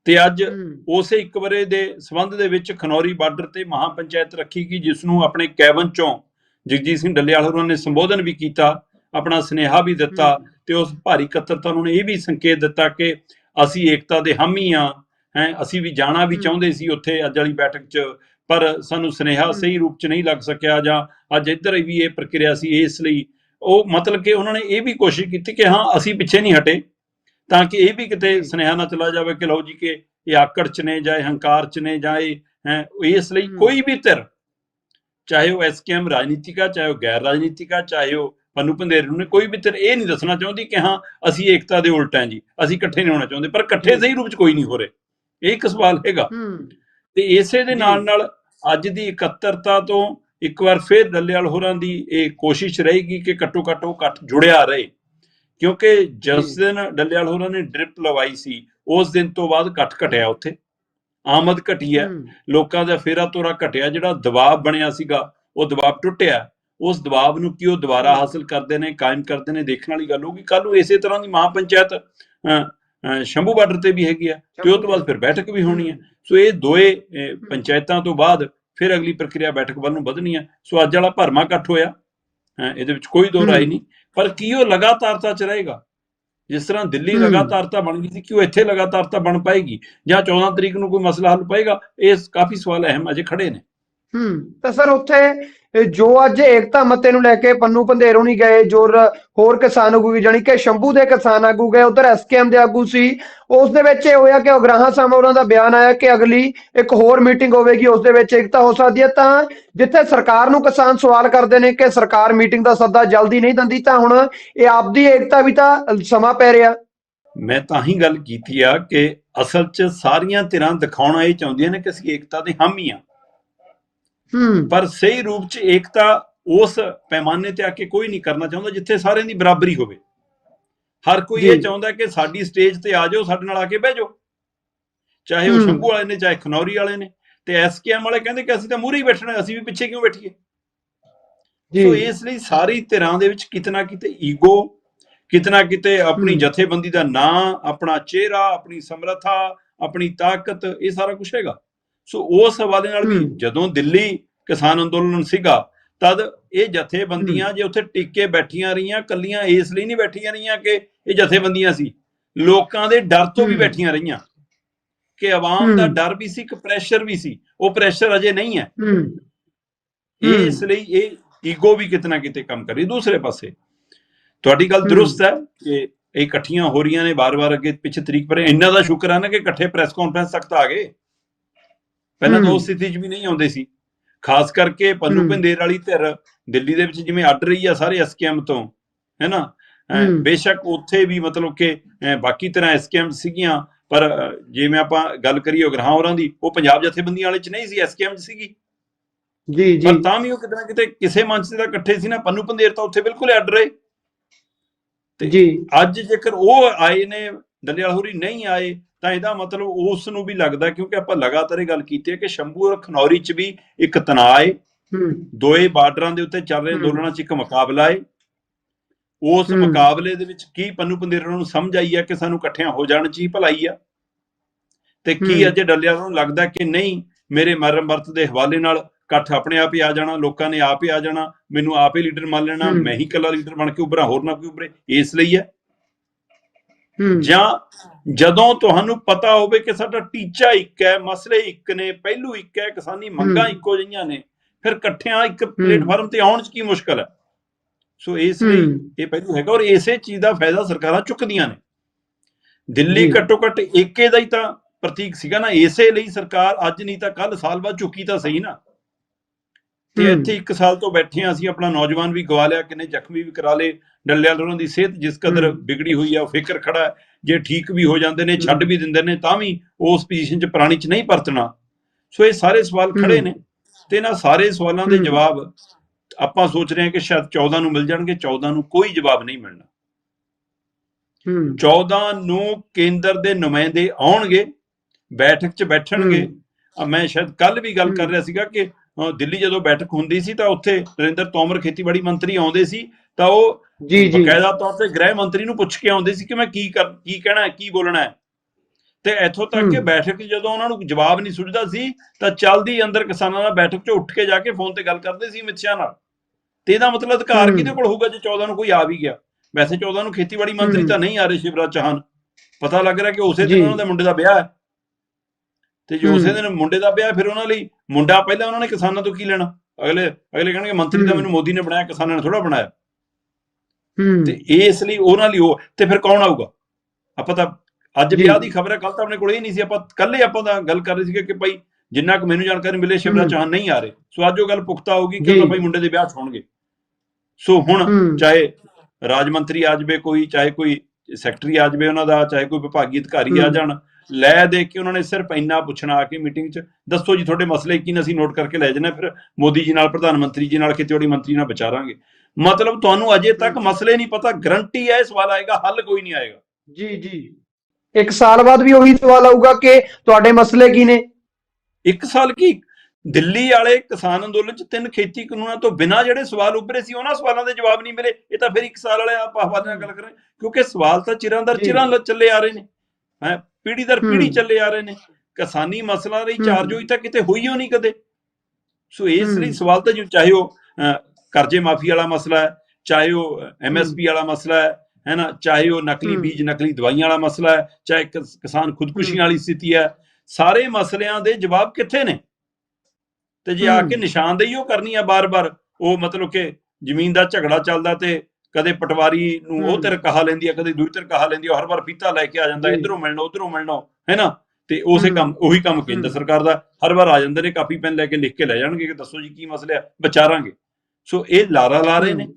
ਤੇ ਅੱਜ ਉਸੇ ਇੱਕ ਵਰੇ ਦੇ ਸਬੰਧ ਦੇ ਵਿੱਚ ਖਨੌਰੀ ਬਾਰਡਰ ਤੇ ਮਹਾ ਪੰਚਾਇਤ ਰੱਖੀ ਗਈ ਜਿਸ ਨੂੰ ਆਪਣੇ ਕੈਬਨ ਚੋਂ ਜਗਜੀਤ ਸਿੰਘ ਡੱਲੇਵਾਲ ਹੋਰਾਂ ਨੇ ਸੰਬੋਧਨ ਵੀ ਕੀਤਾ ਆਪਣਾ ਸਨੇਹਾ ਵੀ ਦਿੱਤਾ ਤੇ ਉਸ ਭਾਰੀ ਇਕੱਤਰਤਾ ਨੂੰ ਇਹ ਵੀ ਸੰਕੇਤ ਦਿੱਤਾ ਕਿ ਅਸੀਂ ਏਕਤਾ ਦੇ ਹਾਮੀ ਆ ਹੈ ਅਸੀਂ ਵੀ ਜਾਣਾ ਵੀ। ਚਾਹੁੰਦੇ ਸੀ ਉੱਥੇ ਅੱਜ ਵਾਲੀ ਬੈਠਕ 'ਚ ਪਰ ਸਾਨੂੰ ਸਨੇਹਾ। ਸਹੀ ਰੂਪ 'ਚ ਨਹੀਂ ਲੱਗ ਸਕਿਆ ਜਾਂ ਅੱਜ ਇੱਧਰ ਵੀ ਇਹ ਪ੍ਰਕਿਰਿਆ ਸੀ ਇਸ ਲਈ ਉਹ ਮਤਲਬ ਕਿ ਉਹਨਾਂ ਨੇ ਇਹ ਵੀ ਕੋਸ਼ਿਸ਼ ਕੀਤੀ ਕਿ ਹਾਂ ਅਸੀਂ ਪਿੱਛੇ ਨਹੀਂ ਹਟੇ ਤਾਂ ਕਿ ਇਹ ਵੀ ਕਿਤੇ ਸਨੇਹਾ ਨਾ ਚਲਾ ਜਾਵੇ ਕਿ ਲਓ ਜੀ ਕਿ ਇਹ ਆਕੜ 'ਚ ਨੇ ਜਾਂ ਇਹ ਹੰਕਾਰ 'ਚ ਨੇ ਜਾਂ ਇਹ ਹੈ ਇਸ ਲਈ। ਕੋਈ ਵੀ ਧਿਰ ਚਾਹੇ ਉਹ ਐਸਕੇਐਮ ਰਾਜਨੀਤਿਕ ਚਾਹੇ ਉਹ ਗੈਰ ਰਾਜਨੀਤਿਕ ਚਾਹੇ ਉਹ ਪੰਨੂ ਪੰਧੇਰੂ ਨੇ ਕੋਈ ਵੀ ਧਿਰ ਇਹ ਨਹੀਂ ਦੱਸਣਾ ਚਾਹੁੰਦੀ ਕਿ ਹਾਂ ਅਸੀਂ ਏਕਤਾ ਦੇ ਉਲਟ ਹਾਂ ਜੀ ਅਸੀਂ ਇਕੱਠੇ ਨਹੀਂ ਹੋਣਾ ਚਾਹੁੰਦੇ ਪਰ ਇਕੱਠੇ। ਸਹੀ ਰੂਪ 'ਚ ਕੋਈ ਨਹੀਂ ਹੋ ਰਹੇ ਇਹ ਇੱਕ ਸਵਾਲ ਹੈਗਾ। ਤੇ ਇਸੇ ਦੇ। ਨਾਲ ਨਾਲ ਅੱਜ ਦੀ ਇਕੱਤਰਤਾ ਤੋਂ ਇੱਕ ਵਾਰ ਫਿਰ ਡੱਲੇਵਾਲ ਹੋਰਾਂ ਦੀ ਇਹ ਕੋਸ਼ਿਸ਼ ਰਹੇਗੀ ਕਿ ਘੱਟੋ ਘੱਟ ਉਹ ਇਕੱਠ ਜੁੜਿਆ ਰਹੇ। ਕਿਉਂਕਿ ਜਿਸ। ਦਿਨ ਡੱਲੇਵਾਲ ਹੋਰਾਂ ਨੇ ਡ੍ਰਿਪ ਲਵਾਈ ਸੀ ਉਸ ਦਿਨ ਤੋਂ ਬਾਅਦ ਘੱਟ ਘਟਿਆ ਉੱਥੇ। ਆਮਦ ਘਟੀ ਹੈ। ਲੋਕਾਂ ਦਾ ਫੇਰਾ ਤੋਰਾ ਘਟਿਆ। ਜਿਹੜਾ ਦਬਾਅ ਬਣਿਆ ਸੀਗਾ ਉਹ ਦਬਾਅ ਟੁੱਟਿਆ। ਉਸ ਦਬਾਅ ਨੂੰ ਕੀ ਉਹ ਦੁਬਾਰਾ ਹਾਸਲ ਕਰਦੇ ਨੇ ਕਾਇਮ ਕਰਦੇ ਨੇ ਦੇਖਣ ਵਾਲੀ ਗੱਲ ਹੋਊਗੀ। ਕੱਲ ਨੂੰ ਇਸੇ ਤਰ੍ਹਾਂ ਦੀ ਮਹਾ ਪੰਚਾਇਤ ਅ, ਅ, ਸ਼ੰਭੂ ਬਾਰਡਰ ਤੇ ਵੀ ਹੈਗੀ ਆ ਤੇ ਉਹ ਤੋਂ ਬਾਅਦ ਫਿਰ ਬੈਠਕ ਵੀ ਹੋਣੀ ਹੈ। ਸੋ ਇਹ ਦੋਏ ਪੰਚਾਇਤਾਂ ਤੋਂ ਬਾਅਦ ਫਿਰ ਅਗਲੀ ਪ੍ਰਕਿਰਿਆ ਬੈਠਕ ਵੱਲ ਨੂੰ ਵਧਣੀ ਹੈ ਸੋ ਅੱਜ ਵਾਲਾ ਭਰਮਾ ਇਕੱਠ ਹੋਇਆ। ਇਹਦੇ ਵਿੱਚ ਕੋਈ ਦੋ ਰਾਏ। ਨਹੀਂ। ਪਰ ਕੀ ਉਹ ਲਗਾਤਾਰਤਾ ਚ ਰਹੇਗਾ? ਜਿਸ ਤਰ੍ਹਾਂ ਦਿੱਲੀ ਹਮ। ਲਗਾਤਾਰਤਾ ਬਣ ਗਈ ਸੀ ਕਿ ਉਹ ਇੱਥੇ ਲਗਾਤਾਰਤਾ ਬਣ ਪਾਏਗੀ? ਜਾਂ 14 ਤਰੀਕ ਨੂੰ ਕੋਈ ਮਸਲਾ ਹੱਲ ਪਏਗਾ? ਇਹ ਕਾਫੀ ਸਵਾਲ ਅਹਿਮ ਅਜੇ ਖੜੇ ਨੇ। ਹੂੰ। ਤਾਂ ਸਰ ਉੱਥੇ ਜੋ ਅੱਜ ਏਕਤਾ ਮਤੇ ਨੂੰ ਲੈ ਕੇ ਪੰਨੂ ਪੰਧੇਰੋਂ ਨਹੀਂ ਗਏ ਜੋ ਹੋਰ ਕਿਸਾਨ ਆਗੂ ਵੀ ਜਾਣੀ ਕਿ ਸ਼ੰਭੂ ਦੇ ਕਿਸਾਨ ਆਗੂ ਗਏ ਉਧਰ ਐਸਕੇਐਮ ਦੇ ਆਗੂ ਸੀ ਉਸ ਦੇ ਵਿੱਚ ਇਹ ਹੋਇਆ ਕਿ ਉਗਰਾਹਾਂ ਸਾਹਿਬ ਉਹਨਾਂ ਦਾ ਬਿਆਨ ਆਇਆ ਕਿ ਅਗਲੀ ਇੱਕ ਹੋਰ ਮੀਟਿੰਗ ਹੋਵੇਗੀ ਉਸ ਦੇ ਵਿੱਚ ਏਕਤਾ ਹੋ ਸਕਦੀ ਹੈ। ਤਾਂ ਜਿੱਥੇ ਸਰਕਾਰ ਨੂੰ ਕਿਸਾਨ ਸਵਾਲ ਕਰਦੇ ਨੇ ਕਿ ਸਰਕਾਰ ਮੀਟਿੰਗ ਦਾ ਸੱਦਾ ਜਲਦੀ ਨਹੀਂ ਦਿੰਦੀ ਤਾਂ ਹੁਣ ਇਹ ਆਪਦੀ ਏਕਤਾ ਵੀ ਤਾਂ ਸਮਾਂ ਪੈ ਰਿਹਾ। ਮੈਂ ਤਾਂ ਹੀ ਗੱਲ ਕੀਤੀ ਆ ਕਿ ਅਸਲ 'ਚ ਸਾਰੀਆਂ ਧਿਰਾਂ ਦਿਖਾਉਣਾ ਇਹ ਚਾਹੁੰਦੀਆਂ ਨੇ ਕਿ ਅਸੀਂ ਏਕਤਾ ਦੇ ਹਾਮੀ ਆ। ਹੂੰ ਪਰ ਸਹੀ ਰੂਪ 'ਚ ਏਕਤਾ ਉਸ ਪੈਮਾਨੇ ਤੇ ਆ ਕੇ ਕੋਈ ਨਹੀਂ ਕਰਨਾ ਚਾਹੁੰਦਾ ਜਿੱਥੇ ਸਾਰਿਆਂ ਦੀ ਬਰਾਬਰੀ ਹੋਵੇ ਹਰ ਕੋਈ। ਇਹ ਚਾਹੁੰਦਾ ਕਿ ਸਾਡੀ ਸਟੇਜ ਤੇ ਆ ਜਾਓ ਸਾਡੇ ਨਾਲ ਆ ਕੇ ਬਹਿ ਜਾਓ ਚਾਹੇ ਉਹ। ਸ਼ੰਭੂ ਵਾਲੇ ਨੇ ਚਾਹੇ ਖਨੌਰੀ ਵਾਲੇ ਨੇ ਤੇ ਐਸਕੇਐਮ ਵਾਲੇ ਕਹਿੰਦੇ ਕਿ ਅਸੀਂ ਤਾਂ ਮੂਹਰੇ ਹੀ ਬੈਠਣਾ ਅਸੀਂ ਵੀ ਪਿੱਛੇ ਕਿਉਂ ਬੈਠੀਏ ਸੋ ਇਸ ਲਈ ਸਾਰੀ ਧਿਰਾਂ ਦੇ ਵਿੱਚ ਕਿਤਨਾ ਕਿਤੇ ਈਗੋ ਕਿਤਨਾ ਕਿਤੇ ਆਪਣੀ। ਜਥੇਬੰਦੀ ਦਾ ਨਾਂ ਆਪਣਾ ਚਿਹਰਾ ਆਪਣੀ ਸਮਰੱਥਾ ਆਪਣੀ ਤਾਕਤ ਇਹ ਸਾਰਾ ਕੁਝ ਹੈਗਾ ਸੋ ਉਸ ਹਵਾਲੇ ਨਾਲ ਵੀ। ਜਦੋਂ ਦਿੱਲੀ ਕਿਸਾਨ ਅੰਦੋਲਨ ਸੀਗਾ ਤਦ ਇਹ ਜਥੇਬੰਦੀਆਂ ਜੇ ਉੱਥੇ ਟਿੱਕੇ ਬੈਠੀਆਂ ਰਹੀਆਂ ਕੱਲੀਆਂ ਇਸ ਲਈ ਨਹੀਂ ਬੈਠੀਆਂ ਰਹੀਆਂ ਕਿ ਇਹ ਜਥੇਬੰਦੀਆਂ ਸੀ ਲੋਕਾਂ ਦੇ ਡਰ ਤੋਂ ਵੀ। ਬੈਠੀਆਂ ਰਹੀਆਂ ਕਿ ਆਵਾਮ ਦਾ। ਡਰ ਵੀ ਸੀ ਇੱਕ ਪ੍ਰੈਸ਼ਰ ਵੀ ਸੀ ਉਹ ਪ੍ਰੈਸ਼ਰ ਅਜੇ ਨਹੀਂ ਹੈ। ਇਸ ਲਈ ਇਹ ਈਗੋ ਵੀ ਕਿਤਨਾ ਕਿਤੇ ਕੰਮ ਕਰੀ ਦੂਸਰੇ ਪਾਸੇ ਤੁਹਾਡੀ ਗੱਲ। ਦਰੁਸਤ ਹੈ ਕਿ ਇਹ ਇਕੱਠੀਆਂ ਹੋ ਰਹੀਆਂ ਨੇ ਬਾਰ-ਬਾਰ ਅੱਗੇ ਪਿੱਛੇ ਤਰੀਕ ਪਰ ਇੰਨਾ ਦਾ ਸ਼ੁਕਰ ਹੈ ਨਾ ਕਿ ਇਕੱਠੇ ਪ੍ਰੈਸ ਕਾਨਫਰੰਸ ਤੱਕ ਤਾਂ ਆ ਗਏ ਪਹਿਲਾਂ ਤਾਂ। ਉਸ ਸਥਿਤੀ 'ਚ ਵੀ ਨਹੀਂ ਆਉਂਦੇ ਸੀ ਖਾਸ ਕਰਕੇ ਪੰਨੂ। ਪੰਦੇਰ ਵਾਲੀ ਧਿਰ ਦਿੱਲੀ ਦੇ ਵਿੱਚ ਜਿਵੇਂ ਅੱਡ ਰਹੀ ਆ ਸਾਰੇ ਐਸਕੇਐਮ ਤੋਂ ਹੈਨਾ। ਬੇਸ਼ੱਕ ਉੱਥੇ ਵੀ ਮਤਲਬ ਕਿ ਬਾਕੀ ਤਰ੍ਹਾਂ ਐਸਕੇਐਮ ਸੀਗੀਆਂ ਪਰ ਜਿਵੇਂ ਆਪਾਂ ਗੱਲ ਕਰੀਏ ਉਗਰਾਹਾਂ ਹੋਰਾਂ ਦੀ ਉਹ ਪੰਜਾਬ ਜਥੇਬੰਦੀਆਂ ਵਾਲੇ 'ਚ ਨਹੀਂ ਸੀ ਐਸਕੇਐਮ 'ਚ ਸੀਗੀ ਜੀ ਜੀ ਪਰ ਤਾਂ ਵੀ ਉਹ ਕਿਤੇ ਨਾ ਕਿਤੇ ਕਿਸੇ ਮੰਚ ਤੇ ਤਾਂ ਇਕੱਠੇ ਸੀ ਨਾ ਪੰਨੂ ਪੰਦੇਰ ਤਾਂ ਉੱਥੇ ਬਿਲਕੁਲ ਅੱਡ ਰਹੇ ਤੇ ਜੀ ਅੱਜ ਜੇਕਰ ਉਹ ਆਏ ਨੇ ਡੱਲੇਵਾਲ ਹੋਰੀ ਨਹੀਂ ਆਏ ਤਾਂ ਇਹਦਾ ਮਤਲਬ ਉਸ ਨੂੰ ਵੀ ਲੱਗਦਾ ਕਿਉਂਕਿ ਆਪਾਂ ਲਗਾਤਾਰ ਇਹ ਗੱਲ ਕੀਤੀ ਹੈ ਕਿ ਸ਼ੰਭੂ ਔਰ ਖਨੌਰੀ 'ਚ ਵੀ ਇੱਕ ਤਣਾਅ ਹੈ ਦੋਏ ਬਾਰਡਰਾਂ ਦੇ ਉੱਤੇ ਚੱਲ ਰਹੇ। ਅੰਦੋਲਨਾਂ 'ਚ ਇੱਕ ਮੁਕਾਬਲਾ ਹੈ ਉਸ। ਮੁਕਾਬਲੇ ਦੇ ਵਿੱਚ ਕੀ ਪੰਨੂ ਪੰਦੇਰਾਂ ਨੂੰ ਸਮਝ ਆਈ ਹੈ ਕਿ ਸਾਨੂੰ ਇਕੱਠਿਆਂ ਹੋ ਜਾਣ 'ਚ ਭਲਾਈ ਆ ਤੇ ਕੀ। ਅਜੇ ਡੱਲੇਵਾਲ ਨੂੰ ਲੱਗਦਾ ਕਿ ਨਹੀਂ ਮੇਰੇ ਮਰਨ ਮਰਤ ਦੇ ਹਵਾਲੇ ਨਾਲ ਇਕੱਠ ਆਪਣੇ ਆਪ ਹੀ ਆ ਜਾਣਾ ਲੋਕਾਂ ਨੇ ਆਪ ਹੀ ਆ ਜਾਣਾ ਮੈਨੂੰ ਆਪ ਹੀ ਲੀਡਰ ਮੰਨ ਲੈਣਾ। ਮੈਂ ਹੀ ਇਕੱਲਾ ਲੀਡਰ ਬਣ ਕੇ ਉੱਭਰਾਂ ਹੋਰ ਨਾ ਕੋਈ ਉੱਭਰੇ ਇਸ ਲਈ ਹੂੰ ਜਾਂ ਜਦੋਂ ਤੁਹਾਨੂੰ ਪਤਾ ਹੋਵੇ ਕਿ ਸਾਡਾ ਟੀਚਾ ਇੱਕ ਹੈ ਮਸਲੇ ਇੱਕ ਨੇ ਪਹਿਲੂ ਇੱਕ ਹੈ ਕਿਸਾਨੀ ਮੰਗਾਂ। ਇੱਕੋ ਜਿਹੀਆਂ ਨੇ ਫਿਰ ਇਕੱਠਿਆਂ ਇੱਕ ਪਲੇਟਫਾਰਮ ਤੇ ਆਉਣ 'ਚ ਕੀ ਮੁਸ਼ਕਲ ਹੈ ਸੋ ਇਸ ਲਈ। ਇਹ ਪਹਿਲੂ ਹੈਗਾ ਔਰ ਇਸੇ ਚੀਜ਼ ਦਾ ਫਾਇਦਾ ਸਰਕਾਰਾਂ ਚੁੱਕਦੀਆਂ ਨੇ ਦਿੱਲੀ। ਘੱਟੋ ਘੱਟ ਏਕੇ ਦਾ ਹੀ ਤਾਂ ਪ੍ਰਤੀਕ ਸੀਗਾ ਨਾ ਇਸੇ ਲਈ ਸਰਕਾਰ ਅੱਜ ਨਹੀਂ ਤਾਂ ਕੱਲ ਸਾਲ ਬਾਅਦ ਝੁਕੀ ਤਾਂ ਸਹੀ ਨਾ ਤੇ। ਇੱਥੇ ਇੱਕ ਸਾਲ ਤੋਂ ਬੈਠੇ ਹਾਂ ਅਸੀਂ ਆਪਣਾ ਨੌਜਵਾਨ ਵੀ ਗਵਾ ਲਿਆ ਕਿੰਨੇ ਜ਼ਖਮੀ ਵੀ ਕਰਾ ਲਏ ਡੱਲਿਆਲ ਉਹਨਾਂ ਦੀ ਸਿਹਤ ਜਿਸ ਕਦਰ। ਵਿਗੜੀ ਹੋਈ ਆ ਉਹ ਫਿਕਰ ਖੜਾ। ਜੇ ਠੀਕ ਵੀ ਹੋ ਜਾਂਦੇ ਨੇ ਛੱਡ ਵੀ ਦਿੰਦੇ ਨੇ ਤਾਂ ਵੀ ਉਸ ਪੋਜੀਸ਼ਨ 'ਚ ਪੁਰਾਣੀ 'ਚ ਨਹੀਂ ਪਰਤਣਾ ਸੋ ਇਹ ਸਾਰੇ ਸਵਾਲ ਖੜੇ। ਨੇ ਤੇ ਇਹਨਾਂ ਸਾਰੇ ਸਵਾਲਾਂ ਦੇ। ਜਵਾਬ ਆਪਾਂ ਸੋਚ ਰਹੇ ਹਾਂ ਕਿ ਸ਼ਾਇਦ 14 ਨੂੰ ਮਿਲ ਜਾਣਗੇ 14 ਨੂੰ ਕੋਈ ਜਵਾਬ ਨਹੀਂ ਮਿਲਣਾ ਹੂੰ 14 ਨੂੰ ਕੇਂਦਰ ਦੇ ਨੁਮਾਇੰਦੇ ਆਉਣਗੇ ਬੈਠਕ 'ਚ ਬੈਠਣਗੇ ਮੈਂ ਸ਼ਾਇਦ ਕੱਲ ਵੀ ਗੱਲ ਕਰ। ਰਿਹਾ ਸੀਗਾ ਕਿ ਦਿੱਲੀ ਜਦੋਂ ਬੈਠਕ ਹੁੰਦੀ ਸੀ ਤਾਂ ਉੱਥੇ ਨਰਿੰਦਰ ਤੋਮਰ ਖੇਤੀਬਾੜੀ ਮੰਤਰੀ ਆਉਂਦੇ ਸੀ ਤਾਂ ਉਹ ਜੀ ਜੀ ਬਕਾਇਦਾ ਤੌਰ ਤੇ ਗ੍ਰਹਿ ਮੰਤਰੀ ਨੂੰ ਪੁੱਛ ਕੇ ਆਉਂਦੇ ਸੀ ਕਿ ਮੈਂ ਕੀ ਕੀ ਕਹਿਣਾ ਹੈ ਕੀ ਬੋਲਣਾ ਹੈ ਤੇ ਇੱਥੋਂ ਤੱਕ ਕਿ। ਬੈਠਕ ਜਦੋਂ ਉਹਨਾਂ ਨੂੰ ਜਵਾਬ ਨਹੀਂ ਸੁਝਦਾ ਸੀ ਤਾਂ ਚਲਦੀ ਅੰਦਰ ਕਿਸਾਨਾਂ ਨਾਲ ਬੈਠਕ 'ਚ ਉੱਠ ਕੇ ਜਾ ਕੇ ਫੋਨ ਤੇ ਗੱਲ ਕਰਦੇ ਸੀ ਸ਼ਾਹ ਨਾਲ ਤੇ ਇਹਦਾ ਮਤਲਬ ਅਧਿਕਾਰ। ਕਿਹਦੇ ਕੋਲ ਹੋਊਗਾ ਜੇ 14 ਨੂੰ ਕੋਈ ਆ ਵੀ ਗਿਆ ਵੈਸੇ 14 ਨੂੰ ਖੇਤੀਬਾੜੀ ਮੰਤਰੀ। ਤਾਂ ਨਹੀਂ ਆ ਰਹੇ ਸ਼ਿਵਰਾਜ ਚੌਹਾਨ ਪਤਾ ਲੱਗ ਰਿਹਾ ਕਿ ਉਸੇ। ਦਿਨ ਉਹਨਾਂ ਦੇ ਮੁੰਡੇ ਦਾ ਵਿਆਹ ਹੈ ਤੇ ਜੇ। ਉਸੇ ਦਿਨ ਮੁੰਡੇ ਦਾ ਵਿਆਹ ਫਿਰ ਉਹਨਾਂ ਲਈ ਮੁੰਡਾ ਪਹਿਲਾਂ ਉਹਨਾਂ ਨੇ ਕਿਸਾਨਾਂ ਤੋਂ ਕੀ ਲੈਣਾ ਅਗਲੇ ਅਗਲੇ ਕਹਿਣਗੇ ਮੰਤਰੀ ਤਾਂ। ਮੈਨੂੰ ਮੋਦੀ ਨੇ ਬਣਾਇਆ ਕਿਸਾਨਾਂ ਨੇ ਥੋੜਾ ਬਣਾਇਆ ਤੇ ਇਸ ਲਈ ਉਹਨਾਂ ਲਈ ਉਹ ਤੇ ਫਿਰ ਕੌਣ ਆਊਗਾ ਆਪਾਂ ਤਾਂ ਅੱਜ ਜੀ। ਵਿਆਹ ਦੀ ਖਬਰ ਹੈ ਕੱਲ ਤਾਂ ਆਪਣੇ ਕੋਲ ਇਹ ਨਹੀਂ ਸੀ ਆਪਾਂ ਕੱਲ ਆਪਾਂ ਤਾਂ ਗੱਲ ਕਰ ਰਹੇ ਸੀਗੇ ਕਿ ਭਾਈ ਜਿੰਨਾ ਕੁ ਮੈਨੂੰ ਜਾਣਕਾਰੀ ਮਿਲੇ ਹੂੰ। ਚੌਹਾਨ ਨਹੀਂ ਆ ਰਹੇ ਸੋ ਅੱਜ ਉਹ ਗੱਲ ਪੁਖਤਾ ਹੋਊਗੀ ਕਿ ਜੀ। ਉਹਨਾਂ ਭਾਈ ਮੁੰਡੇ ਦੇ ਵਿਆਹ ਹੋਣਗੇ ਸੋ ਹੁਣ ਚਾਹੇ ਰਾਜ ਮੰਤਰੀ ਆ ਜਾਵੇ ਕੋਈ ਚਾਹੇ ਕੋਈ ਸੈਕਟਰੀ ਆ ਜਾਵੇ ਉਹਨਾਂ ਦਾ ਚਾਹੇ ਕੋਈ ਵਿਭਾਗੀ ਅਧਿਕਾਰੀ ਆ। ਜਾਣ ਲੈ ਦੇ ਕੇ ਉਹਨਾਂ ਨੇ ਸਿਰਫ ਇੰਨਾ ਪੁੱਛਣਾ ਆ ਕੇ ਮੀਟਿੰਗ 'ਚ ਦੱਸੋ ਜੀ ਤੁਹਾਡੇ ਮਸਲੇ ਕੀ ਨੇ ਅਸੀਂ ਨੋਟ ਕਰਕੇ ਲੈ ਜੰਨੇ ਫਿਰ ਮੋਦੀ ਜੀ ਨਾਲ ਪ੍ਰਧਾਨ ਮੰਤਰੀ ਜੀ ਨਾਲ ਖੇਤੀਬਾੜੀ ਮੰਤਰੀ ਨਾਲ ਵਿਚਾਰਾਂਗੇ। ਮਤਲਬ ਤੁਹਾਨੂੰ ਅਜੇ ਤੱਕ ਮਸਲੇ ਨਹੀਂ ਪਤਾ ਗਰੰਟੀ ਹੈ ਸਵਾਲ ਆਏਗਾ ਹੱਲ ਕੋਈ ਨਹੀਂ ਆਏਗਾ। ਜੀ ਜੀ। ਇੱਕ ਸਾਲ ਬਾਅਦ ਵੀ ਉਹੀ ਸਵਾਲ ਆਊਗਾ ਕਿ ਤੁਹਾਡੇ ਮਸਲੇ ਕੀ ਨੇ? ਇੱਕ ਸਾਲ ਕੀ? ਦਿੱਲੀ ਵਾਲੇ ਕਿਸਾਨ ਅੰਦੋਲਨ 'ਚ ਤਿੰਨ ਖੇਤੀ ਕਾਨੂੰਨਾਂ ਤੋਂ ਬਿਨਾਂ ਜਿਹੜੇ ਸਵਾਲ ਉੱਭਰੇ ਸੀ ਉਹਨਾਂ ਸਵਾਲਾਂ ਦੇ ਜਵਾਬ ਨਹੀਂ ਮਿਲੇ। ਇਹ ਤਾਂ ਫਿਰ ਇੱਕ ਸਾਲ ਵਾਲੇ ਆਪਾਂ ਹਵਾਲੇ ਨਾਲ ਗੱਲ ਕਰ ਰਹੇ। ਕਿਉਂਕਿ ਸਵਾਲ ਤਾਂ ਚਿਰਾਂ ਦਰ। ਚਿਰਾਂ ਚੱਲੇ ਆ ਰਹੇ ਨੇ। ਹੈ? ਪੀੜੀ ਦਰ ਪੀੜੀ ਹੂੰ। ਚੱਲੇ ਆ ਰਹੇ ਨੇ ਕਿਸਾਨੀ ਮਸਲਾ ਲਈ ਹੂੰ। ਚਾਰਜ ਹੋਈ ਤਾਂ ਕਿਤੇ ਹੋਈ ਓ ਨਹੀਂ ਕਦੇ ਸੋ ਇਸ ਹੂੰ। ਲਈ ਸਵਾਲ ਤਾਂ ਜੋ ਚਾਹੇ ਉਹ ਕਰਜ਼ੇ ਮਾਫੀ ਵਾਲਾ ਮਸਲਾ ਹੈ ਚਾਹੇ ਉਹ ਐਮਐਸਪੀ ਵਾਲਾ ਮਸਲਾ ਹੈ ਹੈ ਨਾ ਚਾਹੇ ਉਹ ਨਕਲੀ ਹੂੰ। ਬੀਜ ਨਕਲੀ ਦਵਾਈਆਂ ਵਾਲਾ ਮਸਲਾ ਹੈ ਚਾਹੇ ਕਿਸ- ਕਿਸਾਨ ਖੁਦਕੁਸ਼ੀ ਹੂੰ। ਵਾਲੀ ਸਥਿਤੀ ਹੈ ਸਾਰੇ ਮਸਲਿਆਂ ਦੇ ਜਵਾਬ ਕਿੱਥੇ ਨੇ ਤੇ ਜੇ ਆ ਹੂੰ। ਕੇ ਨਿਸ਼ਾਨਦੇਹੀ ਉਹ ਕਰਨੀ ਆ ਬਾਰ-ਬਾਰ ਉਹ ਮਤਲਬ ਕਿ ਜ਼ਮੀਨ ਦਾ ਝਗੜਾ ਚੱਲਦਾ ਤੇ ਕਦੇ ਪਟਵਾਰੀ ਨੂੰ ਉਹ ਹੂੰ। ਧਿਰ ਕਹਾ ਲੈਂਦੀ ਆ ਕਦੇ ਦੂਜੀ ਧਿਰ ਕਹਾ ਲੈਂਦੀ ਆ ਹਰ ਵਾਰ ਫੀਤਾ ਲੈ ਕੇ ਆ ਜਾਂਦਾ। ਇਧਰੋਂ ਮਿਲਣਾ ਉਧਰੋਂ ਮਿਲਣਾ ਹੈ ਨਾ ਤੇ ਉਸੇ ਹੂੰ। ਕੰਮ ਉਹੀ ਕੰਮ ਕੇਂਦਰ ਹੂੰ। ਸਰਕਾਰ ਦਾ ਹਰ ਵਾਰ ਆ ਜਾਂਦੇ ਨੇ ਕਾਪੀ ਪੈਨ ਲੈ ਕੇ ਲਿਖ ਕੇ ਲੈ ਜਾਣਗੇ ਕਿ ਦੱਸੋ ਜੀ ਕੀ ਮਸਲੇ ਆ ਵਿਚਾਰਾਂਗੇ ਸੋ ਇਹ ਲਾਰਾ ਲਾ ਰਹੇ ਨੇ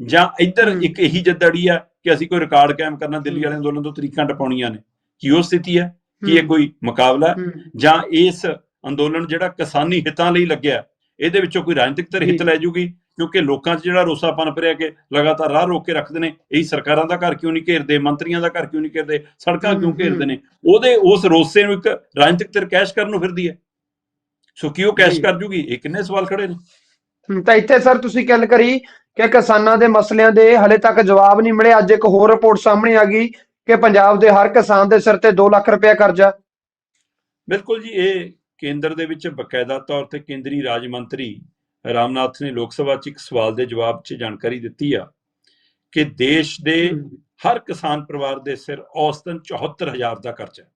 ਜਾਂ ਇੱਧਰ ਹੂੰ। ਇੱਕ ਇਹੀ ਜੱਦੜੀ ਆ ਕਿ ਅਸੀਂ ਕੋਈ ਰਿਕਾਰਡ ਕਾਇਮ ਕਰਨਾ ਦਿੱਲੀ ਹੂੰ। ਵਾਲੇ ਅੰਦੋਲਨ ਤੋਂ ਤਰੀਕਾਂ ਟਪਾਉਣੀਆਂ ਨੇ ਕੀ ਉਹ ਸਥਿਤੀ ਹੈ ਕੀ ਇਹ ਹੂੰ। ਕੋਈ ਮੁਕਾਬਲਾ ਹੈ ਹੂੰ। ਜਾਂ ਇਸ ਅੰਦੋਲਨ ਜਿਹੜਾ ਕਿਸਾਨੀ ਹਿੱਤਾਂ ਲਈ ਲੱਗਿਆ ਇਹਦੇ ਵਿੱਚੋਂ ਕੋਈ ਰਾਜਨੀਤਿਕ ਧਿਰ ਹਿੱਤ। ਲੈ ਜੂਗੀ ਕਿਉਂਕਿ ਲੋਕਾਂ 'ਚ ਜਿਹੜਾ ਰੋਸਾਪਨ ਭਰਿਆ ਕਿ ਲਗਾਤਾਰ ਰਾਹ ਰੋਕ ਕੇ ਰੱਖਦੇ ਨੇ ਇਹੀ ਸਰਕਾਰਾਂ ਦਾ ਘਰ ਕਿਉਂ ਨਹੀਂ ਘੇਰਦੇ ਮੰਤਰੀਆਂ ਦਾ ਘਰ ਕਿਉਂ ਨਹੀਂ ਘੇਰਦੇ ਸੜਕਾਂ ਕਿਉਂ। ਘੇਰਦੇ ਨੇ? ਉਹਦੇ ਉਸ ਰੋਸੇ ਨੂੰ ਇੱਕ ਰਾਜਨੀਤਿਕ ਧਿਰ ਕੈਸ਼ ਕਰਨ ਨੂੰ ਫਿਰਦੀ ਹੈ। ਸੋ ਕੀ ਉਹ ਕੈਸ਼। ਕਰ ਜੂਗੀ? ਇਹ ਕਿੰਨੇ ਸਵਾਲ ਖੜੇ ਨੇ? ਤਾਂ ਇੱਥੇ ਸਰ ਤੁਸੀਂ ਗੱਲ ਕਰੀ ਕਿ ਕਿਸਾਨਾਂ ਦੇ ਮਸਲਿਆਂ ਦੇ ਹਲੇ ਤੱਕ ਜਵਾਬ ਨਹੀਂ ਮਿਲੇ। ਅੱਜ ਇੱਕ ਹੋਰ ਰਿਪੋਰਟ ਸਾਹਮਣੇ ਆ ਗਈ ਕਿ ਪੰਜਾਬ ਦੇ ਹਰ ਕਿਸਾਨ ਦੇ ਸਿਰ ਤੇ 2 ਲੱਖ ਰੁਪਏ ਕਰਜ਼ਾ। ਬਿਲਕੁਲ ਜੀ ਇਹ ਕੇਂਦਰ ਦੇ ਵਿੱਚ ਬਕਾਇਦਾ ਤੌਰ ਤੇ ਕੇਂਦਰੀ ਰਾਜ ਮੰਤਰੀ ਰਾਮਨਾਥ ਨੇ ਲੋਕ ਸਭਾ 'ਚ ਇੱਕ ਸਵਾਲ ਦੇ ਜਵਾਬ 'ਚ ਜਾਣਕਾਰੀ ਦਿੱਤੀ ਆ ਕਿ ਦੇਸ਼ ਦੇ ਹਰ ਕਿਸਾਨ ਪਰਿਵਾਰ ਦੇ ਸਿਰ ਔਸਤਨ 74000 ਦਾ ਕਰਜ਼ਾ ਹੈ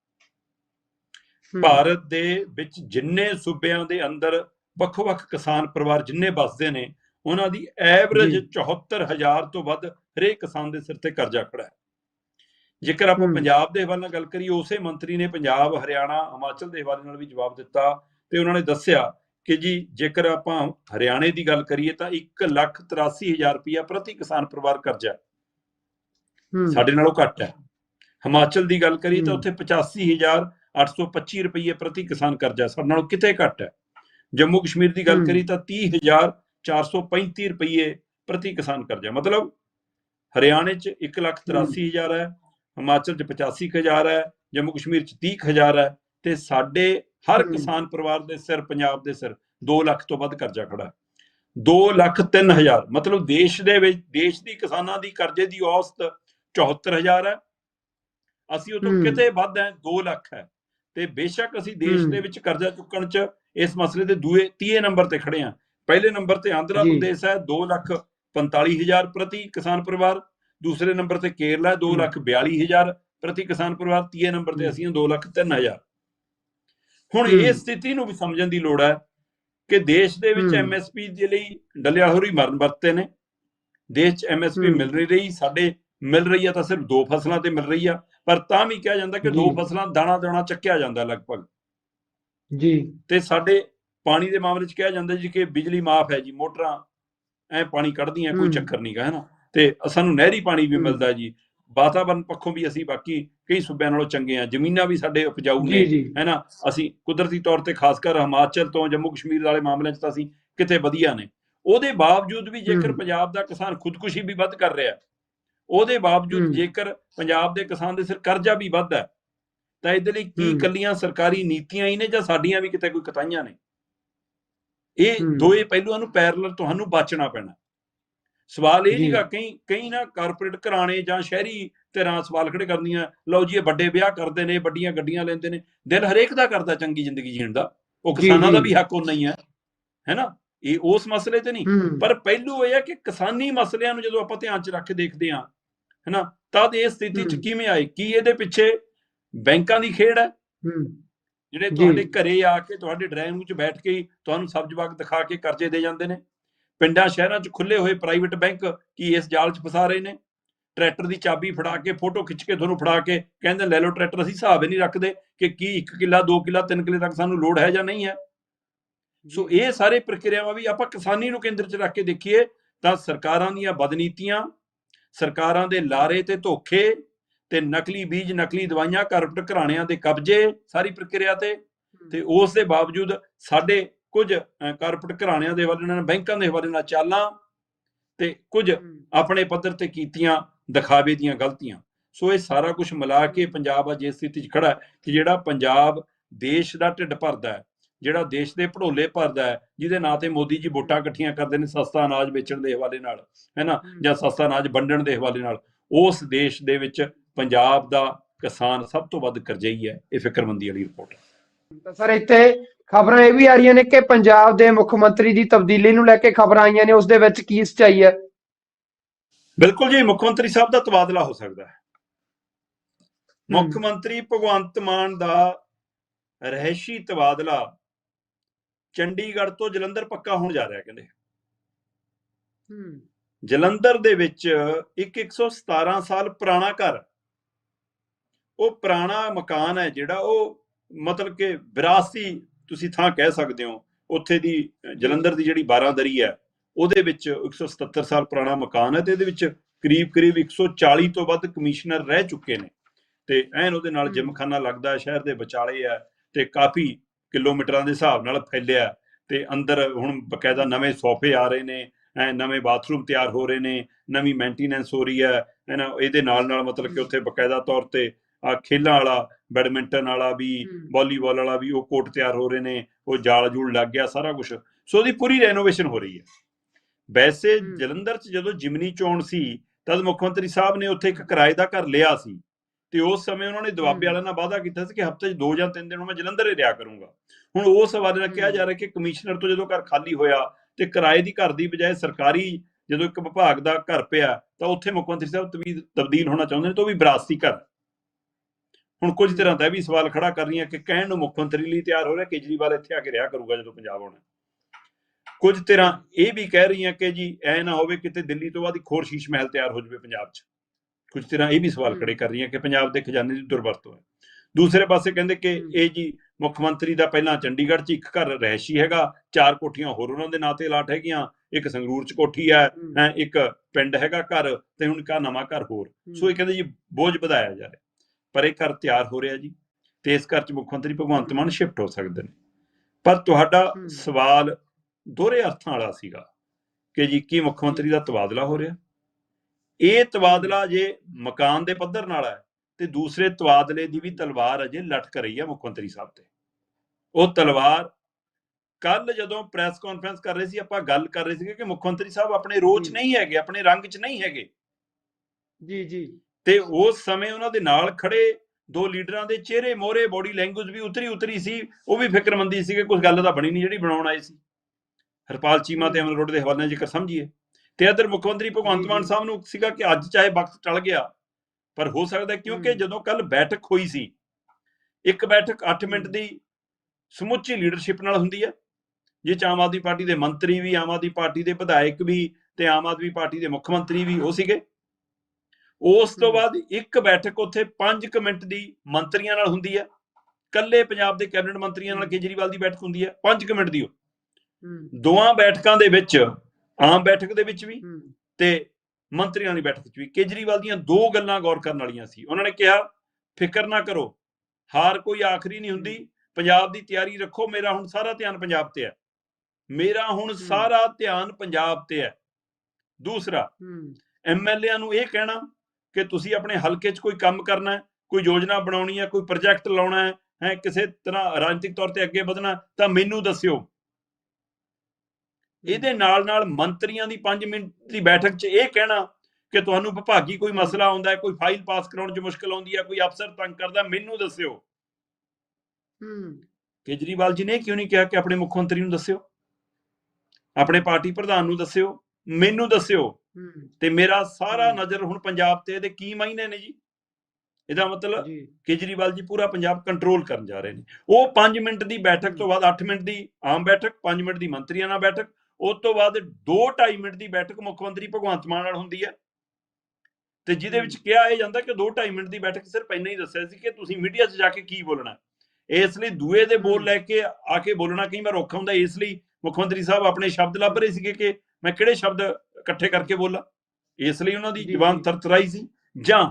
ਭਾਰਤ ਦੇ ਵਿੱਚ ਜਿੰਨੇ ਸੂਬਿਆਂ ਦੇ ਅੰਦਰ ਵੱਖ-ਵੱਖ ਕਿਸਾਨ ਪਰਿਵਾਰ ਜਿੰਨੇ ਵੱਸਦੇ ਨੇ ਉਹਨਾਂ ਦੀ ਐਵਰੇਜ ਜੀ। 74000 ਤੋਂ ਵੱਧ ਹਰੇਕ ਕਿਸਾਨ ਦੇ ਸਿਰ ਤੇ ਕਰਜ਼ਾ ਖੜਾ ਹੈ ਜੇਕਰ ਆਪਾਂ। ਪੰਜਾਬ ਦੇ ਹਵਾਲੇ ਨਾਲ ਗੱਲ ਕਰੀਏ ਉਸੇ ਮੰਤਰੀ ਨੇ ਪੰਜਾਬ ਹਰਿਆਣਾ ਹਿਮਾਚਲ ਦੇ ਹਵਾਲੇ ਨਾਲ ਵੀ ਜਵਾਬ ਦਿੱਤਾ ਤੇ ਉਹਨਾਂ ਨੇ ਦੱਸਿਆ ਕਿ ਜੀ ਜੇਕਰ ਆਪਾਂ ਹਰਿਆਣੇ ਦੀ ਗੱਲ ਕਰੀਏ ਤਾਂ 183000 ਰੁਪਇਆ ਪ੍ਰਤੀ ਕਿਸਾਨ ਪਰਿਵਾਰ ਕਰਜ਼ਾ ਸਾਡੇ ਨਾਲੋਂ ਘੱਟ ਹੈ। ਹਿਮਾਚਲ ਦੀ ਗੱਲ ਕਰੀਏ ਤਾਂ। ਉੱਥੇ 85825 ਰੁਪਏ ਪ੍ਰਤੀ ਕਿਸਾਨ ਕਰਜ਼ਾ ਸਾਡੇ ਨਾਲੋਂ ਕਿਤੇ ਘੱਟ ਹੈ। ਜੰਮੂ ਕਸ਼ਮੀਰ ਦੀ ਗੱਲ ਹਮ। ਕਰੀ ਤਾਂ 30435 ਰੁਪਏ ਪ੍ਰਤੀ ਕਿਸਾਨ ਕਰਜ਼ਾ ਮਤਲਬ ਹਰਿਆਣੇ 'ਚ 183000 ਹੈ। ਹਿਮਾਚਲ 'ਚ 85000 ਹੈ ਜੰਮੂ ਕਸ਼ਮੀਰ 'ਚ 30000 ਹੈ ਤੇ ਸਾਡੇ ਹਰ। ਕਿਸਾਨ ਪਰਿਵਾਰ ਦੇ ਸਿਰ ਪੰਜਾਬ ਦੇ ਸਿਰ 2 ਲੱਖ ਤੋਂ ਵੱਧ ਕਰਜ਼ਾ ਖੜਾ ਹੈ 2 ਲੱਖ 3000 ਮਤਲਬ ਦੇਸ਼ ਦੇ ਵਿੱਚ ਦੇਸ਼ ਦੀ ਕਿਸਾਨਾਂ ਦੀ ਕਰਜ਼ੇ ਦੀ ਔਸਤ 74000 ਹੈ ਅਸੀਂ ਉਹ ਤੋਂ। ਕਿਤੇ ਵੱਧ ਹੈ 2 ਲੱਖ ਹੈ ਤੇ ਬੇਸ਼ੱਕ ਅਸੀਂ ਦੇਸ਼। ਦੇ ਵਿੱਚ ਕਰਜ਼ਾ ਚੁੱਕਣ 'ਚ ਇਸ ਮਸਲੇ ਦੇ ਦੂਏ ਤੀਏ ਨੰਬਰ ਤੇ ਖੜੇ ਹਾਂ ਪਹਿਲੇ ਨੰਬਰ ਤੇ ਆਂਧਰਾ। ਪ੍ਰਦੇਸ਼ ਹੈ 2 ਲੱਖ 45000 ਪ੍ਰਤੀ ਕਿਸਾਨ ਪਰਿਵਾਰ ਦੂਸਰੇ ਨੰਬਰ ਤੇ ਕੇਰਲਾ ਹੈ 2 ਹਮ। ਲੱਖ 42000 ਪ੍ਰਤੀ ਕਿਸਾਨ ਪਰਿਵਾਰ ਤੀਏ ਨੰਬਰ ਤੇ। ਅਸੀਂ ਹਾਂ 2 ਲੱਖ 3000 ਹੁਣ। ਇਹ ਸਥਿਤੀ ਨੂੰ ਵੀ ਸਮਝਣ ਦੀ ਲੋੜ ਹੈ ਕਿ ਦੇਸ਼ ਦੇ ਵਿੱਚ। ਐਮਐਸਪੀ ਦੇ ਲਈ ਡੱਲਿਆ ਹੋਰੀ ਮਰਨ ਵਰਤੇ ਨੇ ਦੇਸ਼ 'ਚ ਐਮਐਸਪੀ। ਮਿਲ ਨਹੀਂ ਰਹੀ ਸਾਡੇ ਮਿਲ ਰਹੀ ਆ ਤਾਂ ਸਿਰਫ ਦੋ ਫਸਲਾਂ ਤੇ ਮਿਲ ਰਹੀ ਆ ਪਰ ਤਾਂ ਵੀ ਕਿਹਾ ਜਾਂਦਾ ਕਿ ਦੋ। ਫਸਲਾਂ ਦਾਣਾ ਦਾਣਾ ਚੱਕਿਆ ਜਾਂਦਾ ਲਗਭਗ ਜੀ ਤੇ ਸਾਡੇ ਪਾਣੀ ਦੇ ਮਾਮਲੇ 'ਚ ਕਿਹਾ ਜਾਂਦਾ ਜੀ ਕਿ ਬਿਜਲੀ ਮਾਫ ਹੈ ਜੀ ਮੋਟਰਾਂ ਐ ਪਾਣੀ ਕੱਢਦੀਆਂ ਕੋਈ। ਚੱਕਰ ਨਹੀਂਗਾ ਹੈ ਨਾ ਤੇ ਸਾਨੂੰ ਨਹਿਰੀ ਪਾਣੀ ਵੀ। ਮਿਲਦਾ ਜੀ ਵਾਤਾਵਰਣ ਪੱਖੋਂ ਵੀ ਅਸੀਂ ਬਾਕੀ ਕਈ ਸੂਬਿਆਂ ਨਾਲੋਂ ਚੰਗੇ ਆ ਜ਼ਮੀਨਾਂ ਵੀ ਸਾਡੇ ਉਪਜਾਊ ਨੇ ਜੀ ਹੈ ਨਾ ਅਸੀਂ ਕੁਦਰਤੀ ਤੌਰ ਤੇ ਖਾਸ ਕਰ ਹਿਮਾਚਲ ਤੋਂ ਜੰਮੂ ਕਸ਼ਮੀਰ ਵਾਲੇ ਮਾਮਲਿਆਂ 'ਚ ਤਾਂ ਅਸੀਂ ਕਿਤੇ ਵਧੀਆ ਨੇ ਉਹਦੇ ਬਾਵਜੂਦ ਵੀ ਜੇਕਰ। ਪੰਜਾਬ ਦਾ ਕਿਸਾਨ ਖੁਦਕੁਸ਼ੀ ਵੀ ਵੱਧ ਕਰ ਰਿਹਾ ਉਹਦੇ ਬਾਵਜੂਦ। ਜੇਕਰ ਪੰਜਾਬ ਦੇ ਕਿਸਾਨ ਦੇ ਸਿਰ ਕਰਜ਼ਾ ਵੀ ਵੱਧ ਹੈ ਤਾਂ ਇਹਦੇ ਲਈ ਕੀ। ਕੱਲੀਆਂ ਸਰਕਾਰੀ ਨੀਤੀਆਂ ਹੀ ਨੇ ਜਾਂ ਸਾਡੀਆਂ ਵੀ ਕਿਤੇ ਕੋਈ ਕਤਾਈਆਂ ਨੇ ਇਹ। ਦੋਏ ਪਹਿਲੂਆਂ ਨੂੰ ਪੈਰਲਲ ਤੁਹਾਨੂੰ ਬਾਚਣਾ ਪੈਣਾ ਸਵਾਲ ਇਹ। ਨਹੀਂਗਾ ਕਈ ਕਈ ਨਾ ਕਾਰਪੋਰੇਟ ਘਰਾਣੇ ਜਾਂ ਸ਼ਹਿਰੀ ਧਿਰਾਂ ਸਵਾਲ ਖੜੇ ਕਰਦੀਆਂ ਲਓ ਜੀ ਇਹ ਵੱਡੇ ਵਿਆਹ ਕਰਦੇ ਨੇ ਵੱਡੀਆਂ ਗੱਡੀਆਂ ਲੈਂਦੇ ਨੇ ਦਿਲ ਹਰੇਕ ਦਾ ਕਰਦਾ ਚੰਗੀ ਜ਼ਿੰਦਗੀ ਜੀਣ ਦਾ। ਉਹ ਕਿਸਾਨਾਂ ਦਾ। ਵੀ ਹੱਕ ਉਹਨਾਂ ਹੀ ਹੈ ਹੈਨਾ ਇਹ ਉਸ ਮਸਲੇ ਤੇ ਨਹੀਂ। ਪਰ ਪਹਿਲੂ ਇਹ ਹੈ ਕਿ ਕਿਸਾਨੀ ਮਸਲਿਆਂ ਨੂੰ ਜਦੋਂ ਆਪਾਂ ਧਿਆਨ 'ਚ ਰੱਖ ਕੇ ਦੇਖਦੇ ਹਾਂ ਹੈਨਾ ਤਦ ਇਹ ਸਥਿਤੀ 'ਚ। ਕਿਵੇਂ ਆਈ ਕੀ ਇਹਦੇ ਪਿੱਛੇ ਬੈਂਕਾਂ ਦੀ ਖੇਡ ਹੈ? ਜਿਹੜੇ। ਤੁਹਾਡੇ ਘਰੇ ਆ ਕੇ ਤੁਹਾਡੇ ਡਰਾਈਵਿੰਗ 'ਚ ਬੈਠ ਕੇ ਤੁਹਾਨੂੰ ਸਬਜ਼ ਬਾਗ ਦਿਖਾ ਕੇ ਕਰਜ਼ੇ ਦੇ ਜਾਂਦੇ ਨੇ। ਪਿੰਡਾਂ ਸ਼ਹਿਰਾਂ 'ਚ ਖੁੱਲੇ ਹੋਏ ਪ੍ਰਾਈਵੇਟ ਬੈਂਕ ਕੀ ਇਸ ਜਾਲ 'ਚ ਫਸਾ ਰਹੇ ਨੇ? ਟਰੈਕਟਰ ਦੀ ਚਾਬੀ ਫੜਾ ਕੇ ਫੋਟੋ ਖਿੱਚ ਕੇ ਤੁਹਾਨੂੰ ਫੜਾ ਕੇ ਕਹਿੰਦੇ ਲੈ ਲਓ ਟਰੈਕਟਰ ਅਸੀਂ ਹਿਸਾਬ ਹੀ ਨਹੀਂ ਰੱਖਦੇ ਕਿ ਕੀ 1 ਕਿੱਲਾ 2 ਕਿੱਲਾ 3 ਕਿੱਲੇ ਤੱਕ ਸਾਨੂੰ ਲੋਡ ਹੈ ਜਾਂ ਨਹੀਂ ਹੈ। ਸੋ ਇਹ ਸਾਰੇ ਪ੍ਰਕਿਰਿਆਵਾਂ ਵੀ ਆਪਾਂ ਕਿਸਾਨੀ ਨੂੰ ਕੇਂਦਰ 'ਚ ਰੱਖ ਕੇ ਦੇਖੀਏ ਤਾਂ ਸਰਕਾਰਾਂ ਦੀਆਂ ਬਦਨੀਤੀਆਂ ਸਰਕਾਰਾਂ ਦੇ ਲਾਰੇ ਤੇ ਧੋਖੇ ਤੇ ਨਕਲੀ ਬੀਜ ਨਕਲੀ ਦਵਾਈਆਂ ਕਾਰਪੋਰੇਟ ਘਰਾਣਿਆਂ ਦੇ ਕਬਜ਼ੇ ਸਾਰੀ ਪ੍ਰਕਿਰਿਆ ਤੇ ਤੇ ਉਸ ਦੇ ਬਾਵਜੂਦ ਸਾਡੇ ਕੁਝ ਕਾਰਪੋਰੇਟ ਘਰਾਣਿਆਂ ਦੇ ਹਵਾਲੇ ਨਾਲ ਬੈਂਕਾਂ ਦੇ ਹਵਾਲੇ ਨਾਲ ਚਾਲਾਂ ਤੇ ਕੁਝ ਆਪਣੇ ਪੱਧਰ ਤੇ ਕੀਤੀਆਂ ਦਿਖਾਵੇ ਦੀਆਂ ਗਲਤੀਆਂ। ਸੋ ਇਹ ਸਾਰਾ ਕੁਝ ਮਿਲਾ ਕੇ ਪੰਜਾਬ ਅੱਜ ਇਸ ਸਥਿਤੀ 'ਚ ਖੜਾ ਹੈ ਕਿ ਜਿਹੜਾ ਪੰਜਾਬ ਦੇਸ਼ ਦਾ ਢਿੱਡ ਭਰਦਾ ਹੈ ਜਿਹੜਾ ਦੇਸ਼ ਦੇ ਭੜੋਲੇ ਭਰਦਾ ਹੈ ਜਿਹਦੇ ਨਾਂ ਤੇ ਮੋਦੀ ਜੀ ਵੋਟਾਂ ਇਕੱਠੀਆਂ ਕਰਦੇ ਨੇ ਸਸਤਾ ਅਨਾਜ ਵੇਚਣ ਦੇ ਹਵਾਲੇ ਨਾਲ ਹੈਨਾ? ਜਾਂ ਸਸਤਾ ਅਨਾਜ ਵੰਡਣ ਦੇ ਹਵਾਲੇ ਨਾਲ ਉਸ ਦੇਸ਼ ਦੇ ਵਿੱਚ ਪੰਜਾਬ ਦਾ ਕਿਸਾਨ ਸਭ ਤੋਂ ਵੱਧ ਕਰਜ਼ਈ ਹੈ ਇਹ ਫਿਕਰਮੰਦੀ ਵਾਲੀ ਰਿਪੋਰਟ ਹੈ। ਤਾਂ ਸਰ ਇੱਥੇ ਖਬਰਾਂ ਇਹ ਵੀ ਆ ਰਹੀਆਂ ਨੇ ਕਿ ਪੰਜਾਬ ਦੇ ਮੁੱਖ ਮੰਤਰੀ ਦੀ ਤਬਦੀਲੀ ਨੂੰ ਲੈ ਕੇ ਖਬਰਾਂ ਆਈਆਂ ਨੇ ਉਸ ਦੇ ਵਿੱਚ ਕੀ ਸਚਾਈ ਹੈ? ਬਿਲਕੁਲ ਜੀ ਮੁੱਖ ਮੰਤਰੀ ਸਾਹਿਬ ਦਾ ਤਬਾਦਲਾ ਹੋ ਸਕਦਾ ਹੈ। ਮੁੱਖ। ਮੰਤਰੀ ਭਗਵੰਤ ਮਾਨ ਦਾ ਰਹਿਸ਼ੀ ਤਬਾਦਲਾ ਚੰਡੀਗੜ੍ਹ ਤੋਂ ਜਲੰਧਰ ਪੱਕਾ ਹੋਣ ਜਾ ਰਿਹਾ ਕਹਿੰਦੇ। ਜਲੰਧਰ ਦੇ ਵਿੱਚ ਇੱਕ 117 ਸਾਲ ਪੁਰਾਣਾ ਘਰ ਉਹ ਪੁਰਾਣਾ ਮਕਾਨ ਹੈ ਜਿਹੜਾ ਉਹ ਮਤਲਬ ਕਿ ਵਿਰਾਸਤੀ ਤੁਸੀਂ ਥਾਂ ਕਹਿ ਸਕਦੇ ਹੋ ਉੱਥੇ ਦੀ ਜਲੰਧਰ ਦੀ ਜਿਹੜੀ ਬਾਰਾਂਦਰੀ ਹੈ ਉਹਦੇ ਵਿੱਚ 177 ਸਾਲ ਪੁਰਾਣਾ ਮਕਾਨ ਹੈ ਤੇ ਇਹਦੇ ਵਿੱਚ ਕਰੀਬ ਕਰੀਬ 140 ਤੋਂ ਵੱਧ ਕਮਿਸ਼ਨਰ ਰਹਿ ਚੁੱਕੇ ਨੇ ਤੇ ਐਨ ਉਹਦੇ ਨਾਲ। ਜਿਮਖਾਨਾ ਲੱਗਦਾ ਸ਼ਹਿਰ ਦੇ ਵਿਚਾਲੇ ਹੈ ਤੇ ਕਾਫੀ ਕਿਲੋਮੀਟਰਾਂ ਦੇ ਹਿਸਾਬ ਨਾਲ ਫੈਲਿਆ ਤੇ ਅੰਦਰ ਹੁਣ ਬਕਾਇਦਾ ਨਵੇਂ ਸੋਫੇ ਆ ਰਹੇ ਨੇ ਐ ਨਵੇਂ ਬਾਥਰੂਮ ਤਿਆਰ ਹੋ ਰਹੇ ਨੇ ਨਵੀਂ ਮੇਨਟੇਨੈਂਸ ਹੋ ਰਹੀ ਹੈ ਹੈ ਨਾ ਇਹਦੇ ਨਾਲ ਨਾਲ ਮਤਲਬ ਕਿ ਉੱਥੇ ਬਕਾਇਦਾ ਤੌਰ ਤੇ ਆ ਖੇਲਾਂ ਵਾਲਾ ਬੈਡਮਿੰਟਨ ਵਾਲਾ ਵੀ। ਵਾਲੀਬਾਲ ਵਾਲਾ ਵੀ ਉਹ ਕੋਰਟ ਤਿਆਰ ਹੋ ਰਹੇ ਨੇ ਉਹ ਜਾਲ ਜੂਲ ਲੱਗ ਗਿਆ ਸਾਰਾ ਕੁਝ ਸੋ ਉਹਦੀ ਪੂਰੀ ਰੈਨੋਵੇਸ਼ਨ ਹੋ ਰਹੀ ਹੈ ਵੈਸੇ। ਜਲੰਧਰ 'ਚ ਜਦੋਂ ਜਿਮਨੀ ਚੋਣ ਸੀ ਤਦ ਮੁੱਖ ਮੰਤਰੀ ਸਾਹਿਬ ਨੇ ਉੱਥੇ ਇੱਕ ਕਿਰਾਏ ਦਾ ਘਰ ਲਿਆ ਸੀ ਤੇ ਉਸ ਸਮੇਂ ਉਹਨਾਂ ਨੇ ਦੁਆਬੇ। ਵਾਲਿਆਂ ਨਾਲ ਵਾਅਦਾ ਕੀਤਾ ਸੀ ਕਿ ਹਫ਼ਤੇ 'ਚ ਦੋ ਜਾਂ ਤਿੰਨ ਦਿਨ ਮੈਂ ਜਲੰਧਰ ਹੀ ਰਿਹਾ ਕਰੂੰਗਾ ਹੁਣ ਉਸ ਹਵਾਲੇ ਨਾਲ ਕਿਹਾ। ਜਾ ਰਿਹਾ ਕਿ ਕਮਿਸ਼ਨਰ ਤੋਂ ਜਦੋਂ ਘਰ ਖਾਲੀ ਹੋਇਆ ਤੇ ਕਿਰਾਏ ਦੀ ਘਰ ਦੀ ਬਜਾਏ ਸਰਕਾਰੀ ਜਦੋਂ ਇੱਕ ਵਿਭਾਗ ਦਾ ਘਰ ਪਿਆ ਤਾਂ ਉੱਥੇ ਮੁੱਖ ਮੰਤਰੀ ਸਾਹਿਬ ਤਬਦੀਲ ਤਬਦੀਲ ਹੋਣਾ ਚਾਹੁੰਦੇ ਨੇ ਤਾਂ ਉਹ ਵੀ ਵਿਰਾਸਤੀ ਘਰ ਹੁਣ ਕੁਝ ਤਰ੍ਹਾਂ ਦਾ ਵੀ ਸਵਾਲ ਖੜਾ ਕਰ ਰਹੀਆਂ ਕਿ ਕਹਿਣ ਨੂੰ ਮੁੱਖ ਮੰਤਰੀ ਲਈ ਤਿਆਰ ਹੋ ਰਿਹਾ ਕੇਜਰੀਵਾਲ ਇੱਥੇ ਆ ਕੇ ਰਿਹਾ ਕਰੂਗਾ ਜਦੋਂ ਪੰਜਾਬ ਆਉਣਾ। ਕੁਝ ਤਰ੍ਹਾਂ ਇਹ ਵੀ ਕਹਿ ਰਹੀਆਂ ਕਿ ਜੀ ਐ ਨਾ ਹੋਵੇ ਕਿਤੇ ਦਿੱਲੀ ਤੋਂ ਬਾਅਦ ਇੱਕ ਹੋਰ ਸ਼ੀਸ਼ ਮਹਿਲ ਤਿਆਰ ਹੋ ਜਾਵੇ ਪੰਜਾਬ 'ਚ। ਕੁਝ ਤਰ੍ਹਾਂ ਇਹ ਵੀ ਸਵਾਲ। ਖੜੇ ਕਰ ਰਹੀਆਂ ਕਿ ਪੰਜਾਬ ਦੇ ਖਜ਼ਾਨੇ ਦੀ ਦੁਰਵਰਤੋਂ ਹੈ। ਦੂਸਰੇ ਪਾਸੇ ਕਹਿੰਦੇ ਕਿ। ਇਹ ਜੀ ਮੁੱਖ ਮੰਤਰੀ ਦਾ ਪਹਿਲਾਂ ਚੰਡੀਗੜ੍ਹ 'ਚ ਇੱਕ ਘਰ ਰਹਿਸ਼ੀ ਹੈਗਾ ਚਾਰ ਕੋਠੀਆਂ ਹੋਰ ਉਹਨਾਂ ਦੇ ਨਾਂ ਤੇ ਅਲਾਟ ਹੈਗੀਆਂ ਇੱਕ ਸੰਗਰੂਰ 'ਚ ਕੋਠੀ ਹੈ ਹੈਂ, ਇੱਕ ਪਿੰਡ ਹੈਗਾ ਘਰ ਤੇ ਹੁਣ ਕਾ ਨਵਾਂ ਘਰ ਹੋਰ। ਸੋ ਇਹ ਕਹਿੰਦੇ ਜੀ ਬੋਝ ਵਧਾਇਆ ਜਾ ਰਿਹਾ। ਪਰ ਇਹ ਘਰ ਤਿਆਰ ਹੋ ਰਿਹਾ ਜੀ ਤੇ ਇਸ ਘਰ 'ਚ ਮੁੱਖ ਮੰਤਰੀ ਭਗਵੰਤ ਮਾਨ ਸ਼ਿਫਟ ਹੋ ਸਕਦੇ ਨੇ। ਪਰ ਤੁਹਾਡਾ। ਸਵਾਲ ਦੋਹਰੇ ਅਰਥਾਂ ਵਾਲਾ ਸੀਗਾ ਕਿ ਜੀ ਕੀ ਮੁੱਖ ਮੰਤਰੀ ਦਾ ਤਬਾਦਲਾ ਹੋ ਰਿਹਾ? ਇਹ ਤਬਾਦਲਾ ਜੇ ਮਕਾਨ ਦੇ ਪੱਧਰ ਨਾਲ ਹੈ ਤੇ ਦੂਸਰੇ ਤਬਾਦਲੇ ਦੀ ਵੀ ਤਲਵਾਰ ਅਜੇ ਲਟਕ ਰਹੀ ਹੈ ਮੁੱਖ ਮੰਤਰੀ ਸਾਹਿਬ ਤੇ। ਉਹ ਤਲਵਾਰ ਕੱਲ ਜਦੋਂ ਪ੍ਰੈਸ ਕਾਨਫਰੰਸ ਕਰ ਰਹੇ ਸੀ ਆਪਾਂ ਗੱਲ ਕਰ ਰਹੇ ਸੀਗੇ ਕਿ ਮੁੱਖ ਮੰਤਰੀ ਸਾਹਿਬ ਆਪਣੇ ਰੋਚ। ਨਹੀਂ ਹੈਗੇ ਆਪਣੇ ਰੰਗ 'ਚ ਨਹੀਂ ਹੈਗੇ। ਜੀ ਜੀ। ਤੇ ਉਸ ਸਮੇਂ ਉਹਨਾਂ ਦੇ ਨਾਲ ਖੜੇ ਦੋ ਲੀਡਰਾਂ ਦੇ ਚਿਹਰੇ ਮੋਹਰੇ ਬੋਡੀ ਲੈਂਗੁਏਜ ਵੀ ਉਤਰੀ ਉਤਰੀ ਸੀ। ਉਹ ਵੀ ਫਿਕਰਮੰਦੀ ਸੀ ਕਿ ਕੁਝ ਗੱਲ ਤਾਂ ਬਣੀ ਨਹੀਂ ਜਿਹੜੀ ਬਣਾਉਣ ਆਏ ਸੀ। ਹਰਪਾਲ ਚੀਮਾ ਤੇ ਅਮਲ ਰੋਡ ਦੇ ਹਵਾਲੇ ਨਾਲ ਜੇਕਰ ਸਮਝੀਏ। ਤੇ ਇਧਰ ਮੁੱਖ ਮੰਤਰੀ ਭਗਵੰਤ ਜੀ, ਮਾਨ ਜੀ। ਸਾਹਿਬ ਨੂੰ ਸੀਗਾ ਕਿ ਅੱਜ ਚਾਹੇ ਵਕਤ ਟਲ ਗਿਆ ਪਰ ਹੋ ਸਕਦਾ ਕਿਉਂਕਿ। ਜਦੋਂ ਕੱਲ ਬੈਠਕ ਹੋਈ ਸੀ ਇੱਕ ਬੈਠਕ 8 ਮਿੰਟ ਦੀ ਸਮੁੱਚੀ ਲੀਡਰਸ਼ਿਪ ਨਾਲ ਹੁੰਦੀ ਹੈ। ਜਿਹ ਚ ਆਮ ਆਦਮੀ ਪਾਰਟੀ ਦੇ ਮੰਤਰੀ ਵੀ ਆਮ ਆਦਮੀ ਪਾਰਟੀ ਦੇ ਵਿਧਾਇਕ ਵੀ ਤੇ ਆਮ ਆਦਮੀ ਪਾਰਟੀ ਦੇ ਮੁੱਖ ਮੰਤਰੀ ਵੀ ਉਹ ਸੀਗੇ। ਉਸ ਤੋਂ। ਬਾਅਦ ਇੱਕ ਬੈਠਕ ਉੱਥੇ 5 ਮਿੰਟ ਦੀ ਮੰਤਰੀਆਂ ਨਾਲ ਹੁੰਦੀ ਹੈ। ਕੱਲੇ ਪੰਜਾਬ ਦੇ ਕੈਬਨਿਟ ਮੰਤਰੀਆਂ ਨਾਲ। ਕੇਜਰੀਵਾਲ ਦੀ ਬੈਠਕ ਹੁੰਦੀ ਹੈ 5 ਮਿੰਟ ਦੀ ਦੋਵਾਂ ਬੈਠਕਾਂ ਦੇ ਵਿੱਚ ਆਮ ਬੈਠਕ ਦੇ ਵਿੱਚ ਵੀ ਤੇ ਮੰਤਰੀਆਂ ਦੀ ਬੈਠਕ ਵਿੱਚ ਵੀ। ਕੇਜਰੀਵਾਲ ਦੀਆਂ ਦੋ ਗੱਲਾਂ ਗੌਰ ਕਰਨ ਵਾਲੀਆਂ ਸੀ। ਉਹਨਾਂ ਨੇ ਕਿਹਾ ਫਿਕਰ ਨਾ ਕਰੋ ਹਾਰ ਕੋਈ ਆਖਰੀ ਨਹੀਂ ਹੁੰਦੀ। ਪੰਜਾਬ ਦੀ ਤਿਆਰੀ ਰੱਖੋ। ਮੇਰਾ ਹੁਣ ਸਾਰਾ ਧਿਆਨ ਪੰਜਾਬ ਤੇ ਹੈ। ਮੇਰਾ ਹੁਣ ਸਾਰਾ ਧਿਆਨ ਪੰਜਾਬ ਤੇ ਹੈ। ਦੂਸਰਾ ਐਮਐਲਏਆਂ ਨੂੰ ਇਹ ਕਹਿਣਾ ਕਿ ਤੁਸੀਂ ਆਪਣੇ ਹਲਕੇ 'ਚ ਕੋਈ ਕੰਮ ਕਰਨਾ ਹੈ ਕੋਈ ਯੋਜਨਾ ਬਣਾਉਣੀ ਹੈ ਕੋਈ ਪ੍ਰੋਜੈਕਟ ਲਾਉਣਾ ਹੈ ਹੈ ਕਿਸੇ ਤਰ੍ਹਾਂ ਰਾਜਨੀਤਿਕ ਤੌਰ ਤੇ ਅੱਗੇ ਵਧਣਾ ਤਾਂ ਮੈਨੂੰ ਦੱਸਿਓ। ਇਹਦੇ ਨਾਲ ਨਾਲ ਮੰਤਰੀਆਂ ਦੀ 5 ਮਿੰਟ ਦੀ ਬੈਠਕ 'ਚ ਇਹ ਕਹਿਣਾ ਕਿ ਤੁਹਾਨੂੰ ਵਿਭਾਗੀ ਕੋਈ ਮਸਲਾ ਆਉਂਦਾ ਹੈ ਕੋਈ ਫਾਈਲ ਪਾਸ ਕਰਾਉਣ 'ਚ ਮੁਸ਼ਕਲ ਆਉਂਦੀ ਹੈ ਕੋਈ ਅਫਸਰ ਤੰਗ ਕਰਦਾ ਮੈਨੂੰ ਦੱਸਿਓ। ਹੂੰ। ਕੇਜਰੀਵਾਲ ਜੀ ਨੇ ਕਿਉਂ ਨਹੀਂ ਕਿਹਾ ਕਿ ਆਪਣੇ ਮੁੱਖ ਮੰਤਰੀ ਨੂੰ ਦੱਸਿਓ? ਆਪਣੇ ਪਾਰਟੀ ਪ੍ਰਧਾਨ ਨੂੰ ਦੱਸਿਓ? ਮੈਨੂੰ ਦੱਸਿਓ? ਤੇ ਮੇਰਾ ਸਾਰਾ। ਨਜ਼ਰ ਹੁਣ ਪੰਜਾਬ ਤੇ ਇਹਦੇ ਕੀ ਮਾਇਨੇ ਨੇ ਜੀ? ਇਹਦਾ ਮਤਲਬ ਕੇਜਰੀਵਾਲ ਜੀ ਪੂਰਾ ਪੰਜਾਬ ਕੰਟਰੋਲ ਕਰਨ ਜਾ ਰਹੇ ਨੇ। ਉਹ 5 ਮਿੰਟ ਦੀ ਬੈਠਕ ਤੋਂ ਬਾਅਦ 8 ਮਿੰਟ ਦੀ ਆਮ ਬੈਠਕ 5 ਮਿੰਟ ਦੀ ਮੰਤਰੀਆਂ ਨਾਲ ਬੈਠਕ ਉਸ ਤੋਂ ਬਾਅਦ 2.5 ਮਿੰਟ ਦੀ ਬੈਠਕ ਮੁੱਖ ਮੰਤਰੀ ਭਗਵੰਤ ਮਾਨ ਨਾਲ ਹੁੰਦੀ ਹੈ। ਤੇ ਜਿਹਦੇ ਵਿੱਚ ਕਿਹਾ ਇਹ ਜਾਂਦਾ ਕਿ 2.5 ਮਿੰਟ ਦੀ ਬੈਠਕ ਸਿਰਫ ਇੰਨਾ ਹੀ ਦੱਸਿਆ ਸੀ ਕਿ ਤੁਸੀਂ ਮੀਡੀਆ 'ਚ ਜਾ ਕੇ ਕੀ ਬੋਲਣਾ। ਇਸ ਲਈ ਦੂਏ ਦੇ ਬੋਲ ਲੈ ਕੇ ਆ ਕੇ ਬੋਲਣਾ ਕਈ ਵਾਰ ਔਖਾ ਹੁੰਦਾ। ਇਸ ਲਈ ਮੁੱਖ ਮੰਤਰੀ ਸਾਹਿਬ ਆਪਣੇ ਸ਼ਬਦ ਲੱਭ ਰਹੇ ਸੀਗੇ ਕਿ ਮੈਂ ਕਿਹੜੇ ਸ਼ਬਦ ਇਕੱਠੇ ਕਰਕੇ ਬੋਲਾਂ। ਇਸ ਲਈ ਉਹਨਾਂ ਦੀ ਜ਼ੁਬਾਨ ਜੀ। ਥਰਥਰਾਈ ਸੀ। ਜਾਂ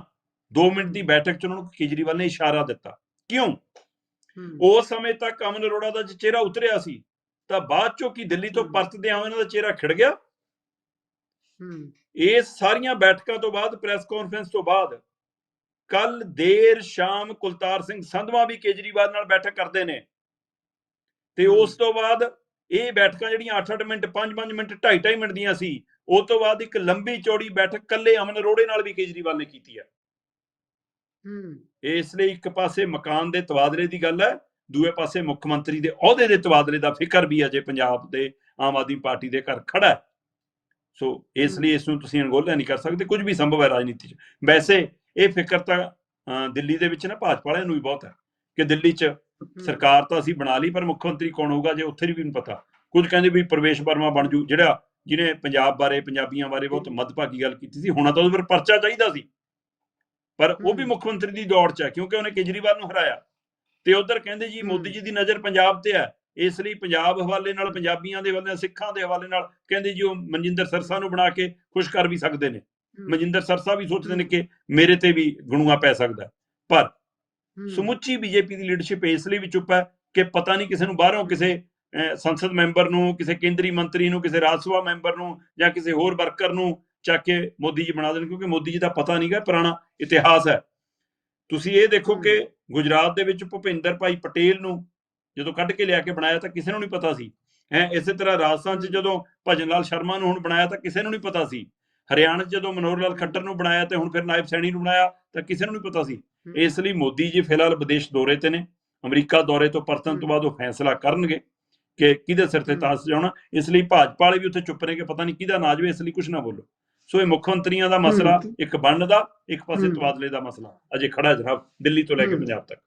2 ਮਿੰਟ ਦੀ ਬੈਠਕ 'ਚ ਉਹਨਾਂ ਨੂੰ ਕੇਜਰੀਵਾਲ ਨੇ ਇਸ਼ਾਰਾ ਦਿੱਤਾ। ਕਿਉਂ? ਉਸ ਸਮੇਂ ਤੱਕ ਅਮਨ ਅਰੋੜਾ ਦਾ ਚਿਹਰਾ ਉਤਰਿਆ ਸੀ ਤਾਂ ਬਾਅਦ ਚੋਂ ਕੀ ਦਿੱਲੀ ਤੋਂ ਪਰਤਦੇ ਆਵੇਂ ਇਹਨਾਂ ਦਾ ਚਿਹਰਾ ਖਿੜ ਗਿਆ? ਇਹ ਸਾਰੀਆਂ ਬੈਠਕਾਂ ਤੋਂ ਬਾਅਦ ਪ੍ਰੈਸ ਕਾਨਫਰੰਸ ਤੋਂ ਬਾਅਦ ਕੱਲ ਦੇਰ ਸ਼ਾਮ ਕੁਲਤਾਰ ਸਿੰਘ ਸੰਧਵਾ ਵੀ ਕੇਜਰੀਵਾਲ ਨਾਲ ਬੈਠਕ ਕਰਦੇ ਨੇ। ਤੇ। ਉਸ ਤੋਂ ਬਾਅਦ ਇਹ ਬੈਠਕਾਂ ਜਿਹੜੀਆਂ 8-8 ਮਿੰਟ 5-5 ਮਿੰਟ 2.5 ਮਿੰਟ ਦੀਆਂ ਸੀ ਉਸ ਤੋਂ ਬਾਅਦ ਇੱਕ ਲੰਬੀ ਚੌੜੀ ਬੈਠਕ ਕੱਲੇ ਅਮਨ ਅਰੋੜੇ ਨਾਲ ਵੀ ਕੇਜਰੀਵਾਲ ਨੇ ਕੀਤੀ ਹੈ। ਹੂੰ। ਇਸ ਲਈ ਇੱਕ ਪਾਸੇ ਮਕਾਨ ਦੇ ਤਬਾਦਲੇ ਦੀ ਗੱਲ ਹੈ ਦੂਏ ਪਾਸੇ ਮੁੱਖ ਮੰਤਰੀ ਦੇ ਅਹੁਦੇ ਦੇ ਤਬਾਦਲੇ ਦਾ ਫਿਕਰ ਵੀ ਅਜੇ ਪੰਜਾਬ ਦੇ ਆਮ ਆਦਮੀ ਪਾਰਟੀ ਦੇ ਘਰ ਖੜਾ ਹੈ। ਸੋ ਇਸ ਲਈ ਇਸ ਨੂੰ ਤੁਸੀਂ ਅਣਗੌਲਿਆ ਨਹੀਂ ਕਰ ਸਕਦੇ ਕੁਝ ਵੀ ਸੰਭਵ ਹੈ ਰਾਜਨੀਤੀ 'ਚ। ਵੈਸੇ ਇਹ ਫਿਕਰ ਤਾਂ ਦਿੱਲੀ ਦੇ ਵਿੱਚ ਨਾ ਭਾਜਪਾ ਵਾਲਿਆਂ ਨੂੰ ਵੀ ਬਹੁਤ ਹੈ ਕਿ ਦਿੱਲੀ 'ਚ ਸਰਕਾਰ ਤਾਂ ਅਸੀਂ ਬਣਾ ਲਈ ਪਰ ਮੁੱਖ ਮੰਤਰੀ ਕੌਣ ਹੋਊਗਾ ਜੇ ਉੱਥੇ ਵੀ ਨਹੀਂ ਪਤਾ। ਕੁਝ ਕਹਿੰਦੇ ਵੀ ਪ੍ਰਵੇਸ਼ ਵਰਮਾ ਬਣ ਜੂ ਜਿਹੜਾ ਜਿਹਨੇ ਪੰਜਾਬ ਬਾਰੇ ਪੰਜਾਬੀਆਂ ਬਾਰੇ ਬਹੁਤ ਮੱਧਭਾਗੀ ਗੱਲ ਕੀਤੀ ਸੀ ਹੁਣ ਤਾਂ ਉਹਦੇ ਪਰ ਪਰਚਾ ਚਾਹੀਦਾ ਸੀ। ਪਰ ਉਹ ਵੀ। ਮੁੱਖ ਮੰਤਰੀ ਦੀ ਦੌੜ 'ਚ ਹੈ ਕਿਉਂਕਿ ਉਹਨੇ ਕੇਜਰੀਵਾਲ ਨੂੰ ਹਰਾਇਆ। ਤੇ ਉਧਰ ਕਹਿੰਦੇ ਜੀ। ਮੋਦੀ ਜੀ ਦੀ ਨਜ਼ਰ ਪੰਜਾਬ ਤੇ ਹੈ। ਇਸ ਲਈ ਪੰਜਾਬ ਹਵਾਲੇ ਨਾਲ ਪੰਜਾਬੀਆਂ ਦੇ ਹਵਾਲੇ ਸਿੱਖਾਂ ਦੇ ਹਵਾਲੇ ਨਾਲ ਕਹਿੰਦੇ ਜੀ ਉਹ ਮਨਜਿੰਦਰ ਸਰਸਾ ਨੂੰ ਬਣਾ ਕੇ ਖੁਸ਼ ਕਰ ਵੀ ਸਕਦੇ ਨੇ। ਮਨਜਿੰਦਰ ਸਰਸਾ ਵੀ ਸੋਚਦੇ ਨੇ ਕਿ ਮੇਰੇ ਤੇ ਵੀ ਗੁਣੂਆ ਪੈ ਸਕਦਾ। ਪਰ ਸਮੁੱਚੀ ਬੀਜੇਪੀ ਦੀ ਲੀਡਰਸ਼ਿਪ ਇਸ ਲਈ ਵੀ ਚੁੱਪ ਹੈ ਕਿ ਪਤਾ ਨਹੀਂ ਕਿਸੇ ਨੂੰ ਬਾਹਰੋਂ ਕਿਸੇ ਸੰਸਦ ਮੈਂਬਰ ਨੂੰ ਕਿਸੇ ਕੇਂਦਰੀ ਮੰਤਰੀ ਨੂੰ ਕਿਸੇ ਰਾਜ ਸਭਾ ਮੈਂਬਰ ਨੂੰ ਜਾਂ ਕਿਸੇ ਹੋਰ ਵਰਕਰ ਨੂੰ ਚੱਕ ਕੇ ਮੋਦੀ ਜੀ ਬਣਾ ਦੇਣ ਕਿਉਂਕਿ ਮੋਦੀ ਜੀ ਦਾ ਪਤਾ ਨਹੀਂਗਾ ਪੁਰਾਣਾ ਇਤਿਹਾਸ ਹੈ। ਤੁਸੀਂ ਇਹ ਦੇਖੋ ਕਿ ਗੁਜਰਾਤ ਦੇ ਵਿੱਚ ਭੁਪਿੰਦਰ ਭਾਈ ਪਟੇਲ ਨੂੰ ਜਦੋਂ ਕੱਢ ਕੇ ਲਿਆ ਕੇ ਬਣਾਇਆ ਤਾਂ ਕਿਸੇ ਨੂੰ ਨਹੀਂ ਪਤਾ ਸੀ। ਹੈ ਇਸੇ ਤਰ੍ਹਾਂ ਰਾਜਸਥਾਨ 'ਚ ਜਦੋਂ ਭਜਨ ਲਾਲ ਸ਼ਰਮਾ ਨੂੰ ਹੁਣ ਬਣਾਇਆ ਤਾਂ ਕਿਸੇ ਨੂੰ ਨਹੀਂ ਪਤਾ ਸੀ। ਹਰਿਆਣਾ 'ਚ ਜਦੋਂ ਮਨੋਹਰ ਲਾਲ ਖੱਟਰ ਨੂੰ ਬਣਾਇਆ ਤੇ ਹੁਣ ਫਿਰ ਨਾਇਬ ਸੈਣੀ ਨੂੰ ਬਣਾਇਆ ਤਾਂ ਕਿਸੇ ਨੂੰ ਨਹੀਂ ਪਤਾ ਸੀ। ਇਸ ਲਈ ਮੋਦੀ ਜੀ ਫਿਲਹਾਲ ਵਿਦੇਸ਼ ਦੌਰੇ ਤੇ ਨੇ। ਅਮਰੀਕਾ ਦੌਰੇ ਤੋਂ ਪਰਤਣ ਤੋਂ ਬਾਅਦ ਉਹ ਫੈਸਲਾ ਕਰਨਗੇ। ਕਿ ਕਿਹਦੇ ਸਿਰ ਤੇ। ਤਾਸ ਜਾਣਾ ਇਸ ਲਈ ਭਾਜਪਾ ਵਾਲੇ ਵੀ ਉੱਥੇ ਚੁੱਪ ਨੇ ਕਿ ਪਤਾ ਨਹੀਂ ਕਿਹਦਾ ਨਾਜ ਵੇ ਇਸ ਲਈ ਕੁਝ ਨਾ ਬੋਲੋ ਸੋ ਇਹ ਮੁੱਖ ਮੰਤਰੀਆਂ ਦਾ ਮਸਲਾ। ਇੱਕ ਬਣਨ ਦਾ ਇੱਕ ਪਾਸੇ। ਤਬਾਦਲੇ ਦਾ ਮਸਲਾ ਅਜੇ ਖੜਾ ਜਨਾਬ ਦਿੱਲੀ ਤੋਂ ਲੈ ਕੇ। ਪੰਜਾਬ ਤੱਕ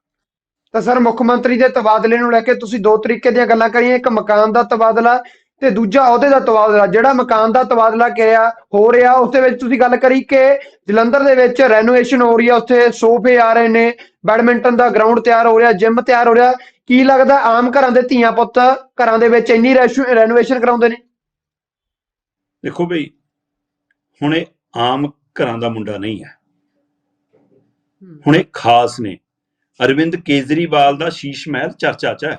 ਤਾਂ ਸਰ ਮੁੱਖ ਮੰਤਰੀ ਦੇ ਤਬਾਦਲੇ ਨੂੰ ਲੈ ਕੇ ਤੁਸੀਂ ਦੋ ਤਰੀਕੇ ਦੀਆਂ ਗੱਲਾਂ ਕਰੀਆਂ ਇੱਕ ਮਕਾਨ ਦਾ ਤਬਾਦਲਾ ਤੇ ਦੂਜਾ ਅਹੁਦੇ ਦਾ ਤਬਾਦਲਾ ਜਿਹੜਾ ਮਕਾਨ ਦਾ ਤਬਾਦਲਾ ਕਿਹਾ ਹੋ ਰਿਹਾ ਉਸ ਦੇ ਵਿੱਚ ਤੁਸੀਂ ਗੱਲ ਕਰੀ ਕਿ ਜਲੰਧਰ ਦੇ ਵਿੱਚ ਰੈਨੋਵੇਸ਼ਨ ਹੋ ਰਹੀ ਹੈ ਉੱਥੇ ਸੋਫੇ ਆ ਰਹੇ ਨੇ ਬੈਡਮਿੰਟਨ ਦਾ ਗਰਾਊਂਡ ਤਿਆਰ ਹੋ ਰਿਹਾ ਜਿਮ ਤਿਆਰ ਹੋ ਰਿਹਾ ਕੀ ਲੱਗਦਾ ਆਮ ਘਰਾਂ ਦੇ ਧੀਆਂ ਪੁੱਤ ਘਰਾਂ ਦੇ ਵਿੱਚ ਇੰਨੀ ਰੈਨੋਵੇਸ਼ਨ ਕਰਾਉਂਦੇ ਨੇ? ਦੇਖੋ ਬਈ ਹੁਣ ਇਹ ਆਮ ਘਰਾਂ ਦਾ ਮੁੰਡਾ ਨਹੀਂ ਹੈ। ਹੁਣ ਇਹ ਖਾਸ ਨੇ। ਅਰਵਿੰਦ ਕੇਜਰੀਵਾਲ ਦਾ ਸ਼ੀਸ਼ ਮਹਿਲ ਚਰਚਾ 'ਚ ਹੈ।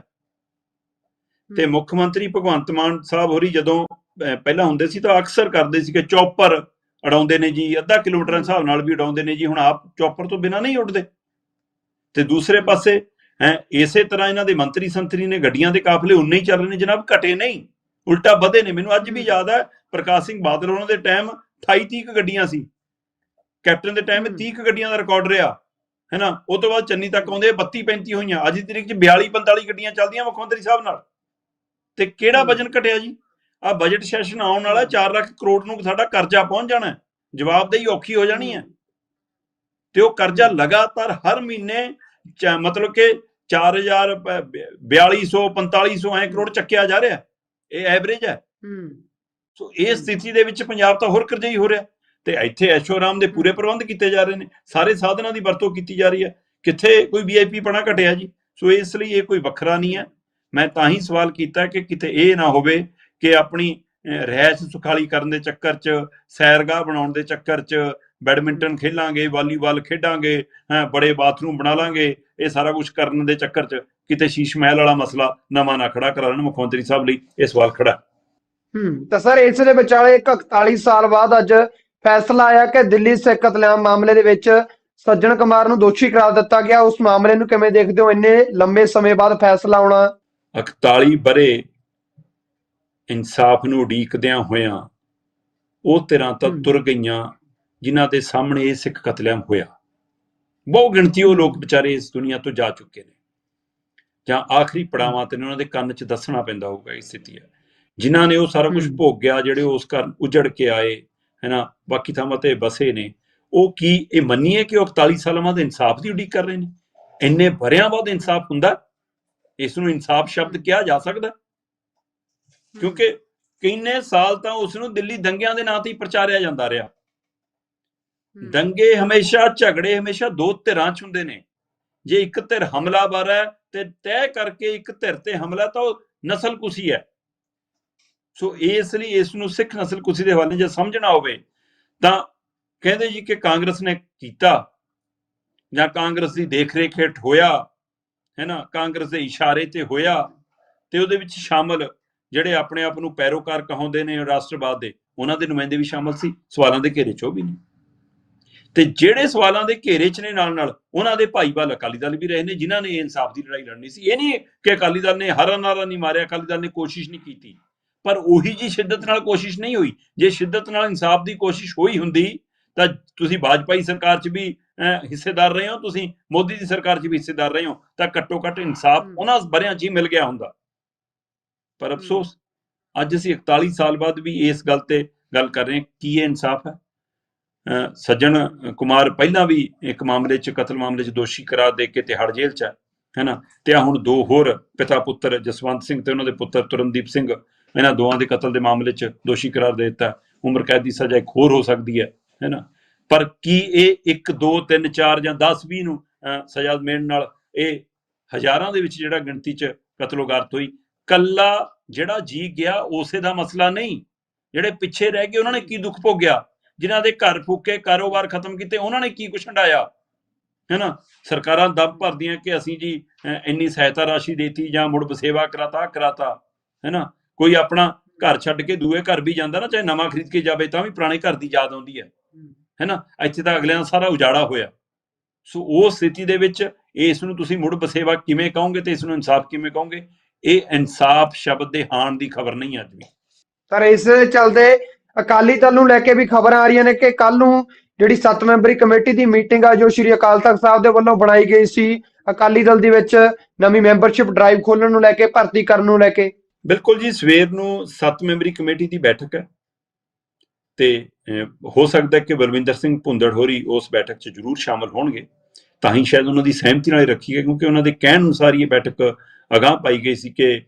ਤੇ ਮੁੱਖ ਮੰਤਰੀ ਭਗਵੰਤ ਮਾਨ ਸਾਹਿਬ ਹੋਰੀ ਜਦੋਂ ਪਹਿਲਾਂ ਹੁੰਦੇ ਸੀ ਤਾਂ ਅਕਸਰ ਕਰਦੇ ਸੀ ਕਿ ਚੌਪਰ ਉਡਾਉਂਦੇ ਨੇ ਜੀ ਅੱਧਾ ਕਿਲੋਮੀਟਰ ਦੇ ਹਿਸਾਬ ਨਾਲ ਵੀ ਉਡਾਉਂਦੇ ਨੇ ਜੀ ਹੁਣ ਆਪ ਚੌਪਰ ਤੋਂ ਬਿਨਾਂ ਨਹੀਂ ਉੱਡਦੇ। ਤੇ ਦੂਸਰੇ ਪਾਸੇ ਹੈ ਇਸੇ ਤਰ੍ਹਾਂ ਇਹਨਾਂ ਦੇ ਮੰਤਰੀ ਸੰਤਰੀ ਨੇ ਗੱਡੀਆਂ ਦੇ ਕਾਫਲੇ ਉਨੇ ਹੀ ਚੱਲ ਰਹੇ ਨੇ ਜਨਾਬ ਘਟੇ ਨਹੀਂ ਉਲਟਾ ਵਧੇ ਨੇ। ਮੈਨੂੰ ਅੱਜ ਵੀ ਯਾਦ ਹੈ ਪ੍ਰਕਾਸ਼ ਸਿੰਘ ਬਾਦਲ ਉਹਨਾਂ ਦੇ ਟਾਈਮ 28 30 ਕੁ ਗੱਡੀਆਂ ਸੀ। ਕੈਪਟਨ ਦੇ ਟਾਈਮ ਹਮ। 30 ਕੁ ਗੱਡੀਆਂ ਦਾ ਰਿਕਾਰਡ ਰਿਹਾ ਹੈਨਾ? ਉਹ ਤੋਂ ਬਾਅਦ ਚੰਨੀ ਤੱਕ ਆਉਂਦੇ 32 35 ਹੋਈਆਂ। ਅੱਜ ਦੀ ਤਰੀਕ 'ਚ 42 45 ਗੱਡੀਆਂ ਚੱਲਦੀਆਂ ਮੁੱਖ ਮੰਤਰੀ ਸਾਹਿਬ ਨਾਲ। ਤੇ ਕਿਹੜਾ। ਵਜਨ ਘਟਿਆ ਜੀ? ਆ ਬਜਟ ਸੈਸ਼ਨ ਆਉਣ ਵਾਲਾ 4 ਲੱਖ ਕਰੋੜ ਨੂੰ ਸਾਡਾ ਕਰਜ਼ਾ ਪਹੁੰਚ ਜਾਣਾ ਹੈ। ਜਵਾਬਦੇਹੀ ਔਖੀ ਹੋ ਜਾਣੀ ਹੈ। ਤੇ ਉਹ ਕਰਜ਼ਾ ਲਗਾਤਾਰ ਹਰ ਮਹੀਨੇ ਮਤਲਬ ਕਿ 4000 4200 4500 ਐ ਕਰੋੜ ਚੱਕਿਆ ਜਾ ਰਿਹਾ। ਇਹ ਐਵਰੇਜ ਹੈ। ਸੋ ਇਹ ਸਥਿਤੀ ਦੇ ਵਿੱਚ ਪੰਜਾਬ ਤਾਂ ਹੋਰ ਕਰਜਈ ਹੋ ਰਿਹਾ। ਤੇ ਇੱਥੇ ਐਸ਼ੋਰਾਮ ਦੇ ਪੂਰੇ ਪ੍ਰਬੰਧ ਕੀਤੇ ਜਾ ਰਹੇ ਨੇ। ਸਾਰੇ ਸਾਧਨਾਂ ਦੀ ਵਰਤੋਂ ਕੀਤੀ ਜਾ ਰਹੀ ਹੈ। ਕਿੱਥੇ ਕੋਈ ਵੀਆਈਪੀ ਪਣਾ ਘਟਿਆ ਜੀ? ਸੋ ਇਸ ਲਈ ਇਹ ਕੋਈ ਵੱਖਰਾ ਨਹੀਂ ਹੈ। ਮੈਂ ਤਾਂ ਹੀ ਸਵਾਲ ਕੀਤਾ ਕਿ ਕਿਤੇ ਇਹ ਨਾ ਹੋਵੇ ਕਿ ਆਪਣੀ ਰਹਿਸ਼ ਸੁਖਾਲੀ ਕਰਨ ਦੇ ਚੱਕਰ 'ਚ ਸੈਰਗਾ ਬਣਾਉਣ ਦੇ ਚੱਕਰ 'ਚ ਬੈਡਮਿੰਟਨ ਖੇਲਾਂਗੇ ਵਾਲੀਬਾਲ ਖੇਡਾਂਗੇ ਹੈਂ ਬੜੇ ਬਾਥਰੂਮ ਬਣਾ ਲਾਂਗੇ ਇਹ ਸਾਰਾ ਕੁਝ ਕਰਨ ਦੇ ਚੱਕਰ 'ਚ ਕਿਤੇ ਸ਼ੀਸ਼ ਮਹਿਲ ਵਾਲਾ ਮਸਲਾ ਨਵਾਂ ਨਾ ਖੜਾ ਕਰਾ ਲੈਣ ਮੁੱਖ ਮੰਤਰੀ ਸਾਹਿਬ ਲਈ ਇਹ ਸਵਾਲ ਖੜਾ ਹੈ। ਤਾਂ ਸਰ ਇਸ ਦੇ ਵਿਚਾਲੇ ਇੱਕ 41 ਸਾਲ ਬਾਅਦ ਅੱਜ ਫੈਸਲਾ ਆਇਆ ਕਿ ਦਿੱਲੀ ਸਿੱਖ ਕਤਲੇਆਮ ਮਾਮਲੇ ਦੇ ਵਿੱਚ ਸੱਜਣ ਕੁਮਾਰ ਨੂੰ ਦੋਸ਼ੀ ਕਰਾਰ ਦਿੱਤਾ ਗਿਆ ਉਸ ਮਾਮਲੇ ਨੂੰ ਕਿਵੇਂ ਦੇਖਦੇ ਹੋ ਇੰਨੇ ਲੰਬੇ ਸਮੇਂ ਬਾਅਦ ਫੈਸਲਾ ਆਉਣਾ 41 ਬਰੇ ਇਨਸਾਫ ਨੂੰ ਉਡੀਕਦਿਆਂ ਹੋਇਆਂ ਉਹ ਧਿਰਾਂ ਤਾਂ। ਤੁਰ ਗਈਆਂ ਜਿਨ੍ਹਾਂ ਦੇ ਸਾਹਮਣੇ ਇਹ ਸਿੱਖ ਕਤਲੇਆਮ ਹੋਇਆ। ਬਹੁ ਗਿਣਤੀ ਉਹ ਲੋਕ ਵਿਚਾਰੇ ਇਸ ਦੁਨੀਆ ਤੋਂ ਜਾ ਚੁੱਕੇ ਨੇ। ਜਾਂ ਆਖਰੀ ਪੜਾਵਾਂ ਤੇ ਉਹਨਾਂ ਦੇ ਕੰਨ 'ਚ ਦੱਸਣਾ ਪੈਂਦਾ ਹੋਊਗਾ ਇਹ ਸਥਿਤੀ ਹੈ। ਜਿਨ੍ਹਾਂ ਨੇ ਉਹ ਸਾਰਾ ਕੁਝ ਹਮ। ਭੋਗਿਆ ਜਿਹੜੇ ਉਸ ਘਰ ਉਜੜ ਕੇ ਆਏ ਹੈਨਾ ਬਾਕੀ ਥਾਵਾਂ ਤੇ ਬਸੇ ਨੇ ਉਹ ਕੀ ਇਹ ਮੰਨੀਏ ਕਿ ਉਹ 41 ਸਾਲਾਂ ਬਾਅਦ ਇਨਸਾਫ ਦੀ ਉਡੀਕ ਕਰ ਰਹੇ ਨੇ? ਇੰਨੇ ਬਰਿਆਂ ਬਾਅਦ ਇਨਸਾਫ ਹੁੰਦਾ? ਇਸ ਨੂੰ ਇਨਸਾਫ ਸ਼ਬਦ ਕਿਹਾ ਜਾ ਸਕਦਾ? ਕਿਉਂਕਿ ਕਿੰਨੇ ਸਾਲ ਤਾਂ ਉਸ ਨੂੰ ਦਿੱਲੀ ਦੰਗਿਆਂ ਦੇ ਨਾਂ ਤੇ ਹੀ ਪ੍ਰਚਾਰਿਆ ਜਾਂਦਾ ਰਿਹਾ। ਦੰਗੇ ਹਮੇਸ਼ਾ, ਝਗੜੇ ਹਮੇਸ਼ਾ ਦੋ ਧਿਰਾਂ 'ਚ ਹੁੰਦੇ ਨੇ। ਜੇ ਇੱਕ ਧਿਰ ਹਮਲਾਵਰ ਹੈ ਤੇ ਤੈਅ ਕਰਕੇ ਇੱਕ ਧਿਰ ਤੇ ਹਮਲਾ ਤਾਂ ਉਹ ਨਸਲਕੁਸ਼ੀ ਹੈ। ਸੋ ਇਸ ਲਈ ਇਸ ਨੂੰ ਸਿੱਖ ਨਸਲਕੁਸ਼ੀ ਦੇ ਹਵਾਲੇ ਜੇ ਸਮਝਣਾ ਹੋਵੇ, ਤਾਂ ਕਹਿੰਦੇ ਜੀ ਕਿ ਕਾਂਗਰਸ ਨੇ ਕੀਤਾ। ਜਾਂ ਕਾਂਗਰਸ ਦੀ ਦੇਖਰੇਖ ਹੇਠ ਹੋਇਆ, ਹੈ ਨਾ? ਕਾਂਗਰਸ ਦੇ ਇਸ਼ਾਰੇ ਤੇ ਹੋਇਆ ਤੇ ਉਹਦੇ ਵਿੱਚ ਸ਼ਾਮਲ ਜਿਹੜੇ ਆਪਣੇ ਆਪ ਨੂੰ ਪੈਰੋਕਾਰ ਕਹਾਉਂਦੇ ਨੇ ਰਾਸ਼ਟਰਵਾਦ ਦੇ, ਉਹਨਾਂ ਦੇ ਨੁਮਾਇੰਦੇ ਵੀ ਸ਼ਾਮਲ ਸੀ। ਸਵਾਲਾਂ ਦੇ ਘੇਰੇ 'ਚ ਉਹ ਵੀ ਨਹੀਂ ਤੇ ਜਿਹੜੇ ਸਵਾਲਾਂ ਦੇ ਘੇਰੇ 'ਚ ਨੇ ਨਾਲ ਨਾਲ ਉਹਨਾਂ ਦੇ ਭਾਈਵਾਲ ਅਕਾਲੀ ਦਲ ਵੀ ਰਹੇ ਨੇ ਜਿਨ੍ਹਾਂ ਨੇ ਇਨਸਾਫ ਦੀ ਲੜਾਈ ਲੜਨੀ ਸੀ। ਇਹ ਨਹੀਂ ਕਿ ਅਕਾਲੀ ਦਲ ਨੇ ਹਰਾ ਨਾਰਾ ਨਹੀਂ ਮਾਰਿਆ ਅਕਾਲੀ ਦਲ ਨੇ ਕੋਸ਼ਿਸ਼ ਨਹੀਂ ਕੀਤੀ। ਪਰ ਉਹੀ ਜੀ ਸ਼ਿੱਦਤ ਨਾਲ ਕੋਸ਼ਿਸ਼ ਨਹੀਂ ਹੋਈ। ਜੇ ਸ਼ਿੱਦਤ ਨਾਲ ਇਨਸਾਫ ਦੀ ਕੋਸ਼ਿਸ਼ ਹੋਈ ਹੁੰਦੀ ਤਾਂ ਤੁਸੀਂ ਬਾਜਪਾਈ ਸਰਕਾਰ 'ਚ ਵੀ ਹਿੱਸੇਦਾਰ ਰਹੇ ਹੋ ਤੁਸੀਂ ਮੋਦੀ ਦੀ ਸਰਕਾਰ 'ਚ ਵੀ ਹਿੱਸੇਦਾਰ ਰਹੇ ਹੋ ਤਾਂ ਘੱਟੋ ਘੱਟ ਇਨਸਾਫ। ਉਹਨਾਂ ਬਰਿਆਂ 'ਚ ਹੀ ਮਿਲ ਗਿਆ ਹੁੰਦਾ। ਪਰ ਅਫਸੋਸ ਅੱਜ ਅਸੀਂ 41 ਸਾਲ ਬਾਅਦ ਵੀ ਇਸ ਗੱਲ ਤੇ ਗੱਲ ਕਰ ਰਹੇ ਹਾਂ ਕੀ ਇਹ ਇਨਸਾਫ ਹੈ? ਸੱਜਣ ਕੁਮਾਰ ਪਹਿਲਾਂ ਵੀ ਇੱਕ ਮਾਮਲੇ 'ਚ ਕਤਲ ਮਾਮਲੇ 'ਚ ਦੋਸ਼ੀ ਕਰਾਰ ਦੇ ਕੇ ਤਿਹਾੜ ਜੇਲ੍ਹ 'ਚ ਹੈ ਹੈਨਾ? ਤੇ ਆ ਹੁਣ ਦੋ ਹੋਰ ਪਿਤਾ ਪੁੱਤਰ ਜਸਵੰਤ ਸਿੰਘ ਤੇ ਉਹਨਾਂ ਦੇ ਪੁੱਤਰ ਤੁਰਨਦੀਪ ਸਿੰਘ ਇਹਨਾਂ ਦੋਵਾਂ ਦੇ ਕਤਲ ਦੇ ਮਾਮਲੇ 'ਚ ਦੋਸ਼ੀ ਕਰਾਰ ਦੇ ਦਿੱਤਾ। ਉਮਰ ਕੈਦ ਦੀ ਸਜ਼ਾ ਇੱਕ ਹੋਰ ਹੋ ਸਕਦੀ ਹੈ ਹੈਨਾ? ਪਰ ਕੀ ਇਹ 1 2 3 4 ਜਾਂ 10 20 ਨੂੰ ਅਹ, ਸਜ਼ਾ ਮਿਲਣ ਨਾਲ ਇਹ ਹਜ਼ਾਰਾਂ ਦੇ ਵਿੱਚ ਜਿਹੜਾ ਗਿਣਤੀ 'ਚ ਕਤਲੋਗਾਰਤ ਹੋਈ ਕੱਲਾ ਜਿਹੜਾ ਜੀ ਗਿਆ ਉਸੇ ਦਾ ਮਸਲਾ ਨਹੀਂ। ਜਿਹੜੇ ਪਿੱਛੇ ਰਹਿ ਗਏ ਉਹਨਾਂ ਨੇ ਕੀ ਦੁੱਖ ਭੋਗਿਆ? ਜਿਨ੍ਹਾਂ ਦੇ ਘਰ ਫੂਕੇ ਕਾਰੋਬਾਰ ਖਤਮ ਕੀਤੇ ਉਹਨਾਂ ਨੇ ਕੀ ਕੁਛ ਹੰਡਾਇਆ? ਹੈਨਾ? ਸਰਕਾਰਾਂ ਦਬ ਭਰਦੀਆਂ ਕਿ ਅਸੀਂ ਜੀ ਇੰਨੀ ਸਹਾਇਤਾ ਰਾਸ਼ੀ ਦੇਤੀ ਜਾਂ ਮੁੜ ਬਸੇਵਾ ਕਰਾਤਾ ਕਰਾਤਾ ਹੈਨਾ? ਕੋਈ ਆਪਣਾ ਘਰ ਛੱਡ ਕੇ ਦੂਏ ਘਰ ਵੀ ਜਾਂਦਾ ਨਾ ਚਾਹੇ ਨਵਾਂ ਖਰੀਦ ਕੇ ਜਾਵੇ ਤਾਂ ਵੀ ਪੁਰਾਣੇ ਘਰ ਦੀ ਯਾਦ ਆਉਂਦੀ ਹੈ। ਹੈਨਾ? ਇੱਥੇ ਤਾਂ ਅਗਲਿਆਂ ਦਾ ਸਾਰਾ ਉਜਾੜਾ ਹੋਇਆ। ਸੋ ਉਹ ਸਥਿਤੀ ਦੇ ਵਿੱਚ ਇਸ ਨੂੰ ਤੁਸੀਂ ਮੁੜ ਬਸੇਵਾ ਕਿਵੇਂ ਕਹੋਗੇ ਤੇ ਇਸ ਨੂੰ ਇਨਸਾਫ ਕਿਵੇਂ ਕਹੋਗੇ? ਇਹ ਇਨਸਾਫ ਸ਼ਬਦ ਦੇ ਹਾਣ ਦੀ ਖਬਰ ਨਹੀਂ ਅੱਜ ਵੀ। ਪਰ ਇਸ ਚੱਲਦੇ ਅਕਾਲੀ ਦਲ ਨੂੰ ਲੈ ਕੇ ਵੀ ਖਬਰਾਂ ਆ ਰਹੀਆਂ ਨੇ ਕਿ ਕੱਲ ਨੂੰ ਜਿਹੜੀ 7 ਮੈਂਬਰੀ ਕਮੇਟੀ ਦੀ ਮੀਟਿੰਗ ਆ, ਜੋ ਸ਼੍ਰੀ ਅਕਾਲ ਤਖਤ ਸਾਹਿਬ ਦੇ ਵੱਲੋਂ ਬਣਾਈ ਗਈ ਸੀ, ਅਕਾਲੀ ਦਲ ਦੀ ਵਿੱਚ ਨਵੀਂ ਮੈਂਬਰਸ਼ਿਪ ਡਰਾਈਵ ਖੋਲਣ ਨੂੰ ਲੈ ਕੇ, ਭਰਤੀ ਕਰਨ ਨੂੰ ਲੈ ਕੇ। ਬਿਲਕੁਲ ਜੀ, ਸਵੇਰ ਨੂੰ 7 ਮੈਂਬਰੀ ਕਮੇਟੀ ਦੀ ਬੈਠਕ ਹੈ ਤੇ ਹੋ ਸਕਦਾ ਹੈ ਕਿ ਬਲਵਿੰਦਰ ਸਿੰਘ ਭੁੰਦੜ ਹੋਰੀ ਉਸ ਬੈਠਕ 'ਚ ਜ਼ਰੂਰ ਸ਼ਾਮਲ ਹੋਣਗੇ। ਤਾਂ ਹੀ ਸ਼ਾਇਦ ਉਹਨਾਂ ਦੀ ਸਹਿਮਤੀ ਨਾਲ ਹੀ ਰੱਖੀ ਗਈ ਕਿਉਂਕਿ ਉਹਨਾਂ ਦੇ ਕਹਿਣ ਅਨੁਸਾਰ ਹੀ ਇਹ ਬੈਠਕ ਅਗਾਂਹ ਪਾਈ ਗਈ ਸੀ ਕਿ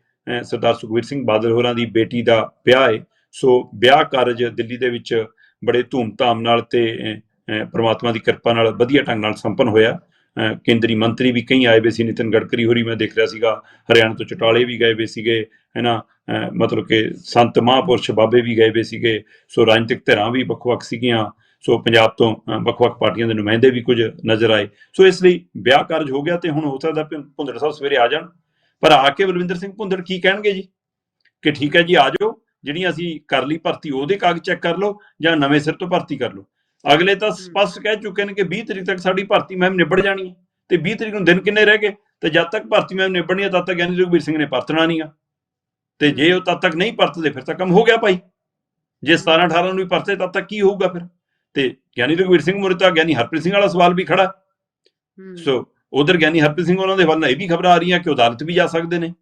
ਸਰਦਾਰ ਸੁਖਵੀਰ ਸਿੰਘ ਬਾਦਲ ਹੋਰਾਂ ਦੀ ਬੇਟੀ ਦਾ ਵਿਆਹ ਹੈ। ਸੋ ਵਿਆਹ ਕਾਰਜ ਦਿੱਲੀ ਦੇ ਵਿੱਚ ਬੜੇ ਧੂਮਧਾਮ ਨਾਲ ਤੇ ਅਹ, ਪ੍ਰਮਾਤਮਾ ਦੀ ਕਿਰਪਾ ਨਾਲ ਵਧੀਆ ਢੰਗ ਨਾਲ ਸੰਪੰਨ ਹੋਇਆ। ਕੇਂਦਰੀ ਮੰਤਰੀ ਵੀ ਕਈ ਆਏ ਵੇ ਸੀ ਨਿਤਿਨ ਗਡਕਰੀ ਹੋਰੀ ਮੈਂ ਦੇਖ ਰਿਹਾ ਸੀਗਾ। ਹਰਿਆਣਾ ਤੋਂ ਚਟਾਲੇ ਵੀ ਗਏ ਵੇ ਸੀਗੇ ਹੈਨਾ? ਅਹ ਮਤਲਬ ਕਿ ਸੰਤ ਮਹਾਂਪੁਰਸ਼ ਬਾਬੇ ਵੀ ਗਏ ਵੇ ਸੀਗੇ। ਸੋ ਰਾਜਨੀਤਿਕ ਧਿਰਾਂ ਵੀ ਵੱਖ-ਵੱਖ ਸੀਗੀਆਂ। ਸੋ ਪੰਜਾਬ ਤੋਂ ਵੱਖ-ਵੱਖ ਪਾਰਟੀਆਂ ਦੇ ਨੁਮਾਇੰਦੇ ਵੀ ਕੁਝ ਨਜ਼ਰ ਆਏ। ਸੋ ਇਸ ਲਈ ਵਿਆਹ ਕਾਰਜ ਹੋ ਗਿਆ ਤੇ ਹੁਣ ਹੋ ਸਕਦਾ ਭੁੰਦੜ ਸਾਹਿਬ ਸਵੇਰੇ ਆ ਜਾਣ। ਪਰ ਆ ਕੇ ਬਲਵਿੰਦਰ ਸਿੰਘ ਭੁੰਦੜ ਕੀ ਕਹਿਣਗੇ ਜੀ? ਕਿ ਠੀਕ ਹੈ ਜੀ ਆ ਜਾਓ। ਜਿਹੜੀਆਂ ਅਸੀਂ ਕਰ ਲਈ ਭਰਤੀ ਉਹਦੇ ਕਾਗਜ਼ ਚੈੱਕ ਕਰ ਲਓ ਜਾਂ ਨਵੇਂ ਸਿਰ ਤੋਂ ਭਰਤੀ ਕਰ ਲਓ। ਅਗਲੇ ਤਾਂ ਸਪਸ਼ਟ ਕਹਿ ਚੁੱਕੇ ਨੇ ਕਿ 20 ਤਰੀਕ ਤੱਕ ਸਾਡੀ ਭਰਤੀ ਮੈਮ ਨਿਬੜ ਜਾਣੀ ਹੈ ਤੇ 20 ਤਰੀਕ ਨੂੰ ਦਿਨ ਕਿੰਨੇ ਰਹਿ ਗਏ? ਤੇ ਜਦ ਤੱਕ ਭਰਤੀ ਮੈਮ ਨਿਬੜਨੀ ਹੈ ਤਦ ਤੱਕ ਗਿਆਨੀ ਰਘਬੀਰ ਸਿੰਘ ਨੇ ਪਰਤਣਾ ਨਹੀਂ ਆ ਤੇ ਜੇ ਉਹ ਤਦ ਤੱਕ ਨਹੀਂ ਪਰਤਦੇ ਫਿਰ ਤਾਂ ਕੰਮ ਹੋ ਗਿਆ ਭਾਈ। ਜੇ 17 18 ਨੂੰ ਵੀ ਪਰਤੇ ਤਦ ਤੱਕ ਕੀ ਹੋਊਗਾ ਫਿਰ? ਤੇ ਗਿਆਨੀ ਰਘਬੀਰ ਸਿੰਘ ਮੁਰੇ ਤਾਂ ਗਿਆਨੀ ਹਰਪ੍ਰੀਤ ਸਿੰਘ ਵਾਲਾ ਸਵਾਲ ਵੀ ਖੜਾ। ਸੋ ਉਧਰ ਗਿਆਨੀ ਹਰਪ੍ਰੀਤ ਸਿੰਘ ਉਹਨਾਂ ਦੇ ਵੱਲ ਇਹ ਵੀ ਖਬਰਾਂ ਆ ਰਹੀਆਂ ਕਿ ਅਦਾਲਤ ਵੀ ਜਾ ਸਕਦੇ ਨੇ।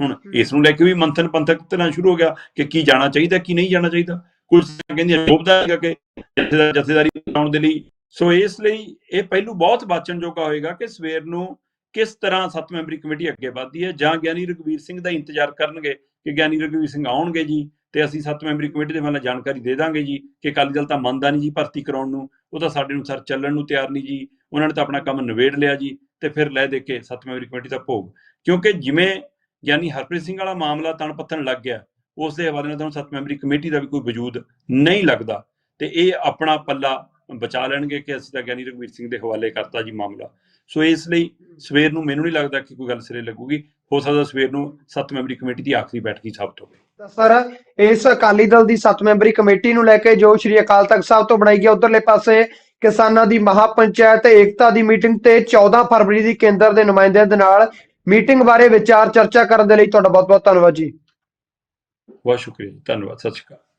ਹੁਣ ਇਸ ਨੂੰ ਲੈ ਕੇ ਵੀ ਮੰਥਨ ਪੰਥਕ ਤਰ੍ਹਾਂ ਸ਼ੁਰੂ ਹੋ ਗਿਆ ਕਿ ਕੀ ਜਾਣਾ ਚਾਹੀਦਾ ਕੀ ਨਹੀਂ ਜਾਣਾ ਚਾਹੀਦਾ। ਕੁਝ ਕਹਿੰਦੀਆਂ ਜੋਬਦਾ ਹੈਗਾ ਕਿ ਜਥੇਦਾਰ ਜਥੇਦਾਰੀ ਬਣਾਉਣ ਦੇ ਲਈ। ਸੋ ਇਸ ਲਈ ਇਹ ਪਹਿਲੂ ਬਹੁਤ ਬਾਚਣਯੋਗਾ ਹੋਏਗਾ ਕਿ ਸਵੇਰ ਨੂੰ ਕਿਸ ਤਰ੍ਹਾਂ ਸੱਤ ਮੈਂਬਰੀ ਕਮੇਟੀ ਅੱਗੇ ਵਧਦੀ ਹੈ ਜਾਂ ਗਿਆਨੀ ਰਘਵੀਰ ਸਿੰਘ ਦਾ ਇੰਤਜ਼ਾਰ ਕਰਨਗੇ ਕਿ ਗਿਆਨੀ ਰਘਵੀਰ ਸਿੰਘ ਆਉਣਗੇ ਜੀ ਤੇ ਅਸੀਂ ਸੱਤ ਮੈਂਬਰੀ ਕਮੇਟੀ ਦੇ ਵੱਲੋਂ ਜਾਣਕਾਰੀ ਦੇ ਦਾਂਗੇ ਜੀ ਕਿ ਅਕਾਲੀ ਦਲ ਤਾਂ ਮੰਨਦਾ ਨਹੀਂ ਜੀ ਭਰਤੀ ਕਰਾਉਣ ਨੂੰ ਉਹ ਤਾਂ ਸਾਡੇ ਅਨੁਸਾਰ ਚੱਲਣ ਨੂੰ ਤਿਆਰ ਨਹੀਂ ਜੀ। ਉਹਨਾਂ ਨੇ ਤਾਂ ਆਪਣਾ ਕੰਮ ਨਿਬੇੜ ਲਿਆ ਜੀ ਤੇ ਫਿਰ ਲੈ ਦੇ ਕੇ ਸੱਤ ਮੈਂਬਰੀ ਕਮੇਟੀ ਦਾ ਭੋਗ। ਕਿਉਂਕਿ ਜਿਵੇਂ ਗਿਆਨੀ ਹਰਪ੍ਰੀਤ ਸਿੰਘ ਵਾਲਾ ਮਾਮਲਾ ਤਣ ਪੱਥਣ ਲੱਗ ਗਿਆ। ਉਸ ਦੇ ਹਵਾਲੇ ਨਾਲ ਤਾਂ ਸੱਤ ਮੈਂਬਰੀ ਕਮੇਟੀ ਦਾ ਵੀ ਕੋਈ ਵਜੂਦ ਨਹੀਂ ਲੱਗਦਾ। ਤੇ ਇਹ ਆਪਣਾ ਪੱਲਾ ਬਚਾ ਲੈਣਗੇ ਕਿ ਅਸੀਂ ਤਾਂ ਗਿਆਨੀ ਰਘਵੀਰ ਸਿੰਘ ਦੇ ਹਵਾਲੇ ਕਰਤਾ ਜੀ ਮਾਮਲਾ। ਸੋ ਇਸ ਲਈ ਸਵੇਰ ਨੂੰ ਮੈਨੂੰ ਨਹੀਂ ਲੱਗਦਾ ਕਿ ਕੋਈ ਗੱਲ ਸਿਰੇ ਲੱਗੂਗੀ। ਹੋ ਸਕਦਾ ਸਵੇਰ ਨੂੰ ਸੱਤ ਮੈਂਬਰੀ ਕਮੇਟੀ ਦੀ ਆਖਰੀ ਬੈਠਕ ਹੀ ਸਾਬਤ ਹੋਵੇ। ਤਾਂ ਸਰ, ਇਸ ਅਕਾਲੀ ਦਲ ਦੀ ਸੱਤ ਮੈਂਬਰੀ ਕਮੇਟੀ ਨੂੰ ਲੈ ਕੇ ਜੋ ਸ਼੍ਰੀ ਅਕਾਲ ਤਖਤ ਸਾਹਿਬ ਤੋਂ ਬਣਾਈ ਗਈ ਉਧਰਲੇ ਪਾਸੇ ਕਿਸਾਨਾਂ ਦੀ ਮਹਾਪੰਚਾਇਤ ਏਕਤਾ ਦੀ ਮੀਟਿੰਗ ਤੇ 14 ਫਰਵਰੀ ਦੀ ਕੇਂਦਰ ਦੇ ਨੁਮਾਇੰਦਿਆਂ ਦੇ ਨਾਲ ਮੀਟਿੰਗ ਬਾਰੇ ਵਿਚਾਰ ਚਰਚਾ ਕਰਨ ਦੇ ਲਈ ਤੁਹਾਡਾ ਬਹੁਤ ਬਹੁਤ ਧੰਨਵਾਦ ਜੀ। ਬਹੁਤ ਸ਼ੁਕਰੀਆ ਜੀ। ਧੰਨਵਾਦ। ਸਤਿ ਸ਼੍ਰੀ ਅਕਾਲ।